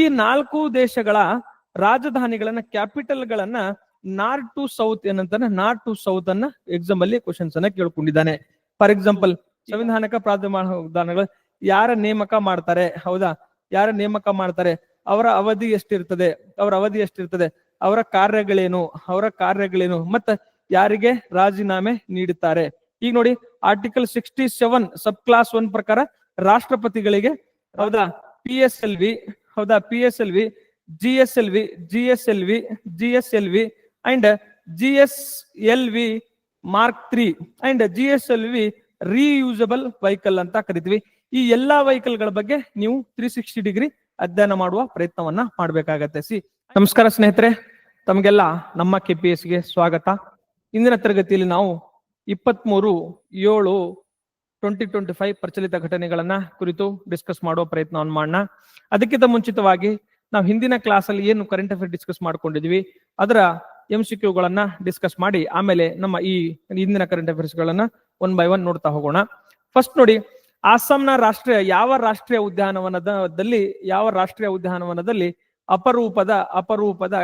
ಈ ನಾಲ್ಕು ದೇಶಗಳ ರಾಜಧಾನಿಗಳನ್ನ ಕ್ಯಾಪಿಟಲ್ ಗಳನ್ನ ನಾರ್ತ್ ಟು ಸೌತ್ ಏನಂತಾನೆ, ನಾರ್ತ್ ಟು ಸೌತ್ ಅನ್ನ ಎಕ್ಸಾಮ್ ಅಲ್ಲಿ ಕ್ವಶನ್ಸ್ ಅನ್ನ ಕೇಳ್ಕೊಂಡಿದ್ದಾನೆ. ಫಾರ್ ಎಕ್ಸಾಂಪಲ್ ಸಂವಿಧಾನಕ ಪ್ರಾಧಿಮಾನಗಳು ಯಾರ ನೇಮಕ ಮಾಡ್ತಾರೆ? ಹೌದಾ? ಯಾರ ನೇಮಕ ಮಾಡ್ತಾರೆ? ಅವರ ಅವಧಿ ಎಷ್ಟಿರ್ತದೆ? ಅವರ ಅವಧಿ ಎಷ್ಟಿರ್ತದೆ? ಅವರ ಕಾರ್ಯಗಳೇನು? ಅವರ ಕಾರ್ಯಗಳೇನು? ಮತ್ತ ಯಾರಿಗೆ ರಾಜೀನಾಮೆ ನೀಡುತ್ತಾರೆ? ಈಗ ನೋಡಿ article sixty seven sub clause one ಪ್ರಕಾರ ರಾಷ್ಟ್ರಪತಿಗಳಿಗೆ, ಹೌದಾ? ಪಿ ಎಸ್ ಎಲ್ ವಿ ಹೌದಾ? P S L V G S L V G S L V G S L V and G S L V mark three and G S L V reusable vehicle ಅಂತ ಕರಿತೀವಿ. ಈ ಎಲ್ಲಾ ವೆಹಿಕಲ್ಗಳ ಬಗ್ಗೆ ನೀವು three sixty degree ಅಧ್ಯಯನ ಮಾಡುವ ಪ್ರಯತ್ನವನ್ನ ಮಾಡಬೇಕಾಗತ್ತೆ. ಸಿ, ನಮಸ್ಕಾರ ಸ್ನೇಹಿತರೆ. ತಮಗೆಲ್ಲ ನಮ್ಮ ಕೆಪಿಎಸ್ಗೆ ಸ್ವಾಗತ. ಇಂದಿನ ತರಗತಿಯಲ್ಲಿ ನಾವು ಇಪ್ಪತ್ಮೂರು ಏಳು ಟ್ವೆಂಟಿ ಟ್ವೆಂಟಿ ಫೈವ್ ಪ್ರಚಲಿತ ಘಟನೆಗಳನ್ನ ಕುರಿತು ಡಿಸ್ಕಸ್ ಮಾಡುವ ಪ್ರಯತ್ನವನ್ನು ಮಾಡೋಣ ಅದಕ್ಕಿಂತ ಮುಂಚಿತವಾಗಿ ನಾವು ಹಿಂದಿನ ಕ್ಲಾಸ್ ಅಲ್ಲಿ ಏನು ಕರೆಂಟ್ ಅಫೇರ್ ಡಿಸ್ಕಸ್ ಮಾಡ್ಕೊಂಡಿದ್ವಿ, ಅದರ ಎಂ ಸಿ ಗಳನ್ನ ಡಿಸ್ಕಸ್ ಮಾಡಿ, ಆಮೇಲೆ ನಮ್ಮ ಈ ಹಿಂದಿನ ಕರೆಂಟ್ ಅಫೇರ್ಸ್ ಗಳನ್ನ ಒನ್ ಬೈ ಒನ್ ನೋಡ್ತಾ ಹೋಗೋಣ. ಫಸ್ಟ್ ನೋಡಿ, ಅಸ್ಸಾಂನ ರಾಷ್ಟ್ರೀಯ, ಯಾವ ರಾಷ್ಟ್ರೀಯ ಉದ್ಯಾನವನದಲ್ಲಿ ಯಾವ ರಾಷ್ಟ್ರೀಯ ಉದ್ಯಾನವನದಲ್ಲಿ ಅಪರೂಪದ ಅಪರೂಪದ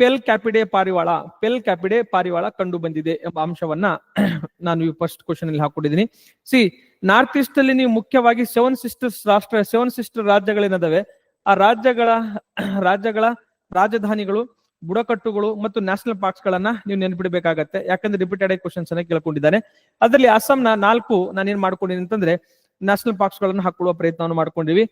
ಪೆಲ್ ಕ್ಯಾಪಿಡೆ ಪಾರಿವಾಳ, ಪೆಲ್ ಕ್ಯಾಪಿಡೆ ಪಾರಿವಾಳ ಕಂಡು ಬಂದಿದೆ ಎಂಬ ಅಂಶವನ್ನ ನಾನು ಈ ಫಸ್ಟ್ ಕ್ವಶನ್ ಅಲ್ಲಿ ಹಾಕೊಂಡಿದ್ದೀನಿ ಸಿ ನಾರ್ತ್ ಈಸ್ಟ್ ಅಲ್ಲಿ ನೀವು ಮುಖ್ಯವಾಗಿ ಸೆವೆನ್ ಸಿಸ್ಟರ್ಸ್ ರಾಷ್ಟ್ರ ಸೆವೆನ್ ಸಿಸ್ಟರ್ ರಾಜ್ಯಗಳೇನದಾವೆ? ಆ ರಾಜ್ಯಗಳ ರಾಜ್ಯಗಳ ರಾಜಧಾನಿಗಳು, ಬುಡಕಟ್ಟುಗಳು ಮತ್ತು ನ್ಯಾಷನಲ್ ಪಾರ್ಕ್ಸ್ ಗಳನ್ನ ನೀವು ನೆನಪಿಡಬೇಕಾಗತ್ತೆ. ಯಾಕಂದ್ರೆ ರಿಪೀಟೆಡ್ ಕ್ವಶನ್ಸ್ ಅನ್ನ ಕೇಳ್ಕೊಂಡಿದ್ದಾನೆ ಅದರಲ್ಲಿ ಅಸ್ಸಾಂನ ನಾಲ್ಕು ನಾನೇನ್ ಮಾಡ್ಕೊಂಡಿದ್ದೀನಿ ಅಂತಂದ್ರೆ ನ್ಯಾಷನಲ್ ಪಾರ್ಕ್ಸ್ ಗಳನ್ನ ಹಾಕೊಳ್ಳುವ ಪ್ರಯತ್ನವನ್ನು ಮಾಡ್ಕೊಂಡಿವಿ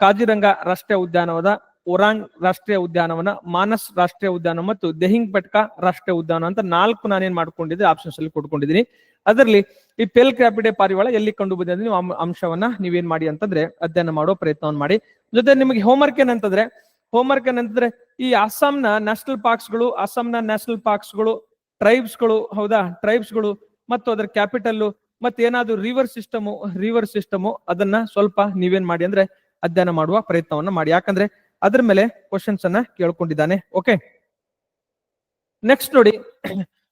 ಕಾಜಿರಂಗ ರಾಷ್ಟ್ರೀಯ ಉದ್ಯಾನವನ ಒರಾಂಗ್ ರಾಷ್ಟ್ರೀಯ ಉದ್ಯಾನವನ, ಮಾನಸ್ ರಾಷ್ಟ್ರೀಯ ಉದ್ಯಾನ ಮತ್ತು ದೆಹಿಂಗ್ ಪಟ್ಕಾ ರಾಷ್ಟ್ರೀಯ ಉದ್ಯಾನ ಅಂತ ನಾಲ್ಕು ನಾನೇನ್ ಮಾಡ್ಕೊಂಡಿದ್ದೆ ಆಪ್ಷನ್ಸ್ ಅಲ್ಲಿ ಕೊಟ್ಕೊಂಡಿದ್ದೀನಿ. ಅದರಲ್ಲಿ ಈ ಪೆಲ್ ಕ್ರಾಪಿಡೆ ಪಾರಿವಾಳ ಎಲ್ಲಿ ಕಂಡು ಬಂದಿದೆ ನೀವು ಅಂಶವನ್ನ ನೀವೇನ್ ಮಾಡಿ ಅಂತಂದ್ರೆ ಅಧ್ಯಯನ ಮಾಡೋ ಪ್ರಯತ್ನವನ್ನು ಮಾಡಿ. ಜೊತೆ ನಿಮಗೆ ಹೋಮ್ವರ್ಕ್ ಏನಂತಂದ್ರೆ ಹೋಮ್ವರ್ಕ್ ಏನಂತಂದ್ರೆ ಈ ಅಸ್ಸಾಂನ ನ್ಯಾಷನಲ್ ಪಾರ್ಕ್ಸ್ಗಳು, ಅಸ್ಸಾಂನ ನ್ಯಾಷನಲ್ ಪಾರ್ಕ್ಸ್ಗಳು ಟ್ರೈಬ್ಸ್ಗಳು, ಹೌದಾ? ಟ್ರೈಬ್ಸ್ಗಳು ಮತ್ತು ಅದರ ಕ್ಯಾಪಿಟಲ್ ಮತ್ತೆ ಏನಾದ್ರು ರಿವರ್ ಸಿಸ್ಟಮು ರಿವರ್ ಸಿಸ್ಟಮು ಅದನ್ನ ಸ್ವಲ್ಪ ನೀವೇನ್ ಮಾಡಿ ಅಂದ್ರೆ ಅಧ್ಯಯನ ಮಾಡುವ ಪ್ರಯತ್ನವನ್ನ ಮಾಡಿ. ಯಾಕಂದ್ರೆ ಅದ್ರ ಮೇಲೆ ಕ್ವಶನ್ಸ್ ಅನ್ನ ಕೇಳ್ಕೊಂಡಿದ್ದಾನೆ. ಓಕೆ ನೆಕ್ಸ್ಟ್ ನೋಡಿ,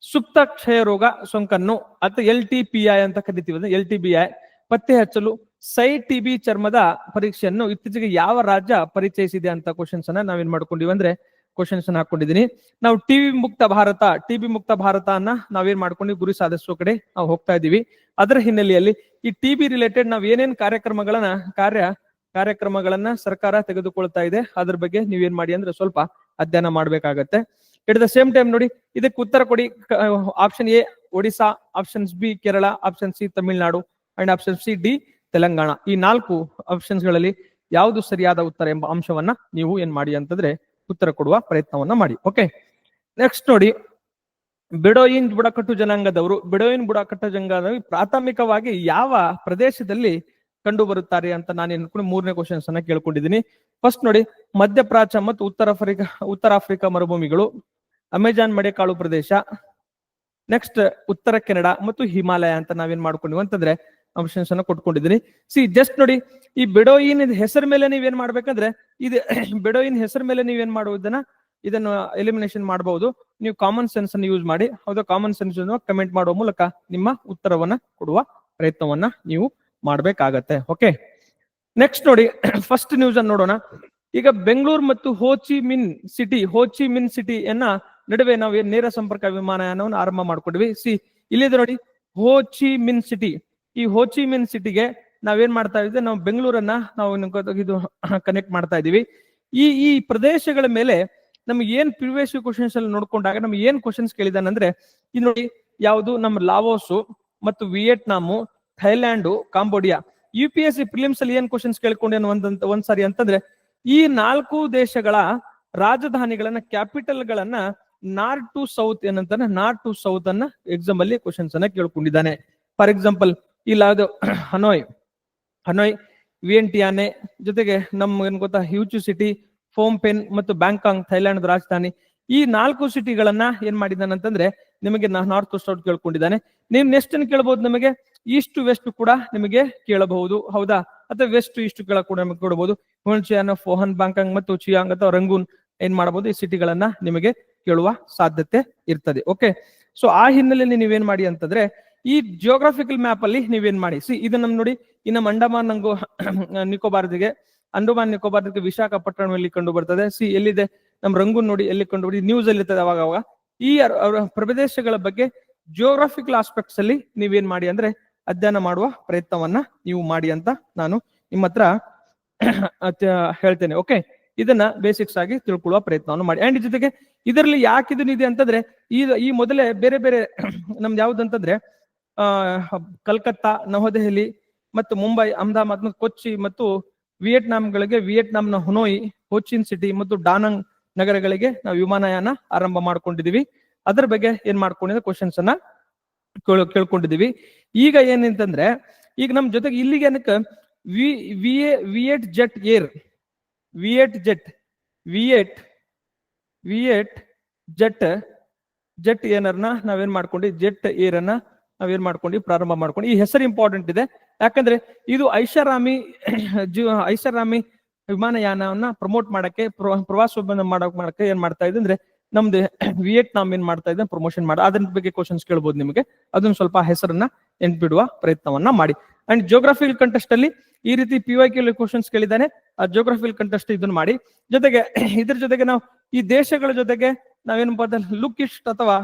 ಸುಪ್ತ ಕ್ಷಯ ರೋಗ ಸೋಂಕನ್ನು ಅಥವಾ ಎಲ್ ಟಿ ಪಿ ಐ ಅಂತ ಕರಿತೀವಿ ಎಲ್ ಟಿ ಬಿ ಐ. ಪತ್ತೆ ಹಚ್ಚಲು ಸೈ ಟಿ ಬಿ ಚರ್ಮದ ಪರೀಕ್ಷೆಯನ್ನು ಇತ್ತೀಚೆಗೆ ಯಾವ ರಾಜ್ಯ ಪರಿಚಯಿಸಿದೆ ಅಂತ ಕ್ವಶನ್ಸ್ ಅನ್ನ ನಾವೇನ್ ಮಾಡ್ಕೊಂಡಿವಿ ಅಂದ್ರೆ ಕ್ವಶನ್ಸ್ ಅನ್ನ ಹಾಕೊಂಡಿದೀನಿ. ನಾವು ಟಿವಿ ಮುಕ್ತ ಭಾರತ ಟಿಬಿ ಮುಕ್ತ ಭಾರತ ಅನ್ನ ನಾವೇನ್ ಮಾಡ್ಕೊಂಡು ಗುರಿ ಸಾಧಿಸುವ ಕಡೆ ನಾವು ಹೋಗ್ತಾ ಇದೀವಿ. ಅದರ ಹಿನ್ನೆಲೆಯಲ್ಲಿ ಈ ಟಿಬಿ ರಿಲೇಟೆಡ್ ನಾವ್ ಏನೇನ್ ಕಾರ್ಯಕ್ರಮಗಳನ್ನ ಕಾರ್ಯ ಕಾರ್ಯಕ್ರಮಗಳನ್ನ ಸರ್ಕಾರ ತೆಗೆದುಕೊಳ್ತಾ ಇದೆ. ಅದ್ರ ಬಗ್ಗೆ ನೀವೇನ್ ಮಾಡಿ ಅಂದ್ರೆ ಸ್ವಲ್ಪ ಅಧ್ಯಯನ ಮಾಡ್ಬೇಕಾಗತ್ತೆ. ಎಟ್ ದ ಸೇಮ್ ಟೈಮ್ ನೋಡಿ, ಇದಕ್ಕೆ ಉತ್ತರ ಕೊಡಿ. Option A Odisha options B Kerala option C Tamil Nadu and option C D Telangana ಈ ನಾಲ್ಕು ಆಪ್ಷನ್ಸ್ಗಳಲ್ಲಿ ಯಾವುದು ಸರಿಯಾದ ಉತ್ತರ ಎಂಬ ಅಂಶವನ್ನ ನೀವು ಏನ್ ಮಾಡಿ ಅಂತಂದ್ರೆ ಉತ್ತರ ಕೊಡುವ ಪ್ರಯತ್ನವನ್ನ ಮಾಡಿ. ಓಕೆ ನೆಕ್ಸ್ಟ್ ನೋಡಿ ಬಿಡೋಯಿನ್ ಬುಡಕಟ್ಟು ಜನಾಂಗದವರು. ಬಿಡೋಯಿನ್ ಬುಡಕಟ್ಟು ಜನಾಂಗದವರು ಪ್ರಾಥಮಿಕವಾಗಿ ಯಾವ ಪ್ರದೇಶದಲ್ಲಿ ಕಂಡು ಬರುತ್ತಾರೆ ಅಂತ ನಾನು ಅನ್ಕೊಂಡು ಮೂರನೇ ಕ್ವಶನ್ಸ್ ಅನ್ನ ಕೇಳ್ಕೊಂಡಿದ್ದೀನಿ. ಫಸ್ಟ್ ನೋಡಿ ಮಧ್ಯಪ್ರಾಚ್ಯ ಮತ್ತು ಉತ್ತರ ಆಫ್ರಿಕಾ ಉತ್ತರ ಆಫ್ರಿಕಾ ಮರುಭೂಮಿಗಳು. ಅಮೆಜಾನ್ ಮಡೆಕಾಳು ಪ್ರದೇಶ. ನೆಕ್ಸ್ಟ್ ಉತ್ತರ ಕೆನಡಾ ಮತ್ತು ಹಿಮಾಲಯ ಅಂತ ನಾವೇನ್ ಮಾಡ್ಕೊಂಡಿವಿ ಅಂತಂದ್ರೆ ಆಪ್ಷನ್ಸ್ ಅನ್ನ ಕೊಟ್ಕೊಂಡಿದ್ದೀನಿ ಸಿ ಜಸ್ಟ್ ನೋಡಿ, ಈ ಬೆಡೋಯಿನ್ ಹೆಸರ ಮೇಲೆ ನೀವೇನ್ ಮಾಡ್ಬೇಕಂದ್ರೆ, ಇದು ಬೆಡೋಯಿನ್ ಹೆಸರ ಮೇಲೆ ನೀವೇನ್ ಮಾಡುವುದನ್ನ ಇದನ್ನು ಎಲಿಮಿನೇಷನ್ ಮಾಡಬಹುದು ನೀವು ಕಾಮನ್ ಸೆನ್ಸ್ ಅನ್ನು ಯೂಸ್ ಮಾಡಿ, ಹೌದಾ? ಕಾಮನ್ ಸೆನ್ಸ್ ಕಮೆಂಟ್ ಮಾಡುವ ಮೂಲಕ ನಿಮ್ಮ ಉತ್ತರವನ್ನ ಕೊಡುವ ಪ್ರಯತ್ನವನ್ನ ನೀವು ಮಾಡ್ಬೇಕಾಗತ್ತೆ. ಓಕೆ ನೆಕ್ಸ್ಟ್ ನೋಡಿ ಫಸ್ಟ್ ನ್ಯೂಸ್ ಅನ್ನು ನೋಡೋಣ. ಈಗ ಬೆಂಗಳೂರು ಮತ್ತು ಹೋಚಿ ಮಿನ್ ಸಿಟಿ ಹೋಚಿ ಮಿನ್ ಸಿಟಿಯನ್ನ ನಡುವೆ ನಾವು ನೇರ ಸಂಪರ್ಕ ವಿಮಾನಯಾನವನ್ನು ಆರಂಭ ಮಾಡ್ಕೊಂಡ್ವಿ. ಸಿ ಇಲ್ಲಿದೆ ನೋಡಿ ಹೋಚಿ ಮಿನ್ ಸಿಟಿ ಈ ಹೋಚಿ ಮಿನ್ ಸಿಟಿಗೆ ನಾವೇನ್ ಮಾಡ್ತಾ ಇದ್ದೀವಿ ನಾವು ಬೆಂಗಳೂರನ್ನ ನಾವು ಇದು ಕನೆಕ್ಟ್ ಮಾಡ್ತಾ ಇದೀವಿ ಈ ಈ ಪ್ರದೇಶಗಳ ಮೇಲೆ ನಮ್ಗೆ ಏನ್ ಪ್ರಿವಿಯಸ್ ಕ್ವಶನ್ಸ್ ಅಲ್ಲಿ ನೋಡ್ಕೊಂಡಾಗ ನಮ್ಗೆ ಏನ್ ಕ್ವಶನ್ಸ್ ಕೇಳಿದಾನಂದ್ರೆ ಇದು ನೋಡಿ, ಯಾವುದು ನಮ್ಮ ಲಾವೋಸು ಮತ್ತು Vietnam Thailand, Cambodia. U P S C prelims ಅಲ್ಲಿ ಏನ್ ಕ್ವಶನ್ಸ್ ಕೇಳ್ಕೊಂಡೇನು ಒಂದ್ ಒಂದ್ಸಾರಿ ಅಂತಂದ್ರೆ, ಈ ನಾಲ್ಕು ದೇಶಗಳ ರಾಜಧಾನಿಗಳನ್ನ ಕ್ಯಾಪಿಟಲ್ ಗಳನ್ನ ನಾರ್ತ್ ಟು ಸೌತ್ ಏನಂತಾನೆ, ನಾರ್ತ್ ಟು ಸೌತ್ ಅನ್ನ ಎಕ್ಸಾಮ್ ಅಲ್ಲಿ ಕ್ವಶನ್ಸ್ ಅನ್ನ ಕೇಳ್ಕೊಂಡಿದ್ದಾನೆ. ಫಾರ್ ಎಕ್ಸಾಂಪಲ್ ಇಲ್ಲ ಅದು ಹನೋಯ್. ಹನೋಯ್, ವಿಯೆಂಟಿಯಾನೆ, ಜೊತೆಗೆ ನಮ್ ಏನ್ ಗೊತ್ತಾ, ಹ್ಯೂಚು ಸಿಟಿ, ಫೋಮ್ ಪೆನ್ ಮತ್ತು ಬ್ಯಾಂಕಾಂಗ್ ಥೈಲ್ಯಾಂಡ್ ರಾಜಧಾನಿ. ಈ ನಾಲ್ಕು ಸಿಟಿಗಳನ್ನ ಏನ್ ಮಾಡಿದ್ದಾನೆ ಅಂತಂದ್ರೆ ನಿಮಗೆ ನಾರ್ತ್ ಟು ಸೌತ್ ಕೇಳ್ಕೊಂಡಿದ್ದಾನೆ. ನೀವು ನೆಕ್ಸ್ಟ್ ಏನ್ ಕೇಳ್ಬಹುದು ನಮಗೆ? ಈಸ್ಟ್ ವೆಸ್ಟ್ ಕೂಡ ನಿಮಗೆ ಕೇಳಬಹುದು. ಹೌದಾ? ಅಥವಾ ವೆಸ್ಟ್ ಇಷ್ಟು ಕೇಳ ಕೂಡ ನಿಮಗೆ ಕೊಡಬಹುದು. ಹುನ್ಚಿಯಾನ ಫೋಹನ್, ಬಾಂಕಾಂಗ್ ಮತ್ತು ಚಿಯಾಂಗ್ ಅಥವಾ ರಂಗೂನ್ ಏನ್ ಮಾಡಬಹುದು? ಈ ಸಿಟಿಗಳನ್ನ ನಿಮಗೆ ಕೇಳುವ ಸಾಧ್ಯತೆ ಇರ್ತದೆ. ಓಕೆ ಸೊ ಆ ಹಿನ್ನೆಲೆಯಲ್ಲಿ ನೀವೇನ್ ಮಾಡಿ ಅಂತಂದ್ರೆ, ಈ ಜಿಯೋಗ್ರಾಫಿಕಲ್ ಮ್ಯಾಪ್ ಅಲ್ಲಿ ನೀವೇನ್ ಮಾಡಿ? ಸಿ ಇದನ್ನ ನೋಡಿ, ಇನ್ನು ಅಂಡಮಾನ್ ನಂಗು ನಿಕೋಬಾರ್ದಿಗೆ, ಅಂಡಮಾನ್ ನಿಕೋಬಾರ್ ವಿಶಾಖಪಟ್ಟಣಂ ಎಲ್ಲಿ ಕಂಡು ಬರ್ತದೆ ಸಿ ಎಲ್ಲಿದೆ? ನಮ್ ರಂಗೂನ್ ನೋಡಿ ಎಲ್ಲಿ ಕಂಡು ಬರ್ತದೆ ನ್ಯೂಸ್ ಅಲ್ಲಿ ಇರ್ತದೆ ಅವಾಗ ಅವಾಗ ಈ ಪ್ರದೇಶಗಳ ಬಗ್ಗೆ ಜಿಯೋಗ್ರಾಫಿಕಲ್ ಆಸ್ಪೆಕ್ಟ್ಸ್ ಅಲ್ಲಿ ನೀವೇನ್ ಮಾಡಿ ಅಂದ್ರೆ ಅಧ್ಯಯನ ಮಾಡುವ ಪ್ರಯತ್ನವನ್ನ ನೀವು ಮಾಡಿ ಅಂತ ನಾನು ನಿಮ್ಮ ಹತ್ರ ಹೇಳ್ತೇನೆ. ಓಕೆ ಇದನ್ನ ಬೇಸಿಕ್ಸ್ ಆಗಿ ತಿಳ್ಕೊಳ್ಳುವ ಪ್ರಯತ್ನವನ್ನು ಮಾಡಿ. ಅಂಡ್ ಜೊತೆಗೆ ಇದರಲ್ಲಿ ಯಾಕೆ ಇದನ್ನಿದೆ ಅಂತಂದ್ರೆ, ಈ ಈ ಮೊದಲೇ ಬೇರೆ ಬೇರೆ ನಮ್ದು ಯಾವ್ದಂತಂದ್ರೆ ಆ, ಕಲ್ಕತ್ತಾ, ನವದೆಹಲಿ ಮತ್ತು ಮುಂಬೈ, ಅಹಮದಾಬಾದ್ ಮತ್ತು ಕೊಚ್ಚಿ ಮತ್ತು ವಿಯೆಟ್ನಾಂಗಳಿಗೆ, ವಿಯೆಟ್ನಾಂನ ಹುನೋಯಿ, ಹೋಚಿನ್ ಸಿಟಿ ಮತ್ತು ಡಾನಂಗ್ ನಗರಗಳಿಗೆ ನಾವು ವಿಮಾನಯಾನ ಆರಂಭ ಮಾಡ್ಕೊಂಡಿದೀವಿ. ಅದ್ರ ಬಗ್ಗೆ ಏನ್ ಮಾಡ್ಕೊಂಡಿದ್ರೆ ಕ್ವಶನ್ಸ್ ಅನ್ನ ಕೇಳ್- ಕೇಳ್ಕೊಂಡಿದೀವಿ. ಈಗ ಏನಂತಂದ್ರೆ, ಈಗ ನಮ್ ಜೊತೆಗೆ ಇಲ್ಲಿಗೆ ಏನಕ್ಕೆ, V V Viet Jet Air Viet Jet Viet Viet Jet Jet ಏನರ್ನ ನಾವೇನ್ ಮಾಡ್ಕೊಂಡಿ ಜೆಟ್ ಏರ್ ಅನ್ನ ನಾವೇನ್ ಮಾಡ್ಕೊಂಡು ಪ್ರಾರಂಭ ಮಾಡ್ಕೊಂಡು ಈ ಹೆಸರು ಇಂಪಾರ್ಟೆಂಟ್ ಇದೆ. ಯಾಕಂದ್ರೆ ಇದು ಐಷಾರಾಮಿ ಐಷಾರಾಮಿ ವಿಮಾನಯಾನವನ್ನ ಪ್ರಮೋಟ್ ಮಾಡಕ್ಕೆ ಪ್ರ- ಪ್ರವಾಸೋದ್ಯಮ ಮಾಡಕ್, ಮಾಡಕ್ಕೆ ಏನ್ ಮಾಡ್ತಾ ಇದೆ ಅಂದ್ರೆ ನಮ್ದು ವಿಯೆಟ್ನಾಮ್ ಏನ್ ಮಾಡ್ತಾ ಇದೆ ಪ್ರಮೋಷನ್ ಮಾಡ. ಅದ್ರ ಬಗ್ಗೆ ಕ್ವಶನ್ಸ್ ಕೇಳ್ಬೋದು ನಿಮಗೆ. ಅದನ್ನ ಸ್ವಲ್ಪ ಹೆಸರನ್ನ ನೆನ್ಪಿಡುವ ಪ್ರಯತ್ನವನ್ನ ಮಾಡಿ. ಅಂಡ್ ಜಿಯೋಗ್ರಫಿಕಲ್ ಕಂಟೆಸ್ಟ್ ಅಲ್ಲಿ ಈ ರೀತಿ ಪಿ ವೈ ಕ್ಯೂ ಕ್ವಶನ್ಸ್ ಕೇಳಿದ್ದಾನೆ. ಆ ಜೋಗ್ರಫಿಲ್ ಕಂಟೆಸ್ಟ್ ಇದನ್ನ ಮಾಡಿ. ಜೊತೆಗೆ ಇದ್ರ ಜೊತೆಗೆ ನಾವು ಈ ದೇಶಗಳ ಜೊತೆಗೆ ನಾವೇನು ಲುಕ್ ಇಸ್ಟ್ ಅಥವಾ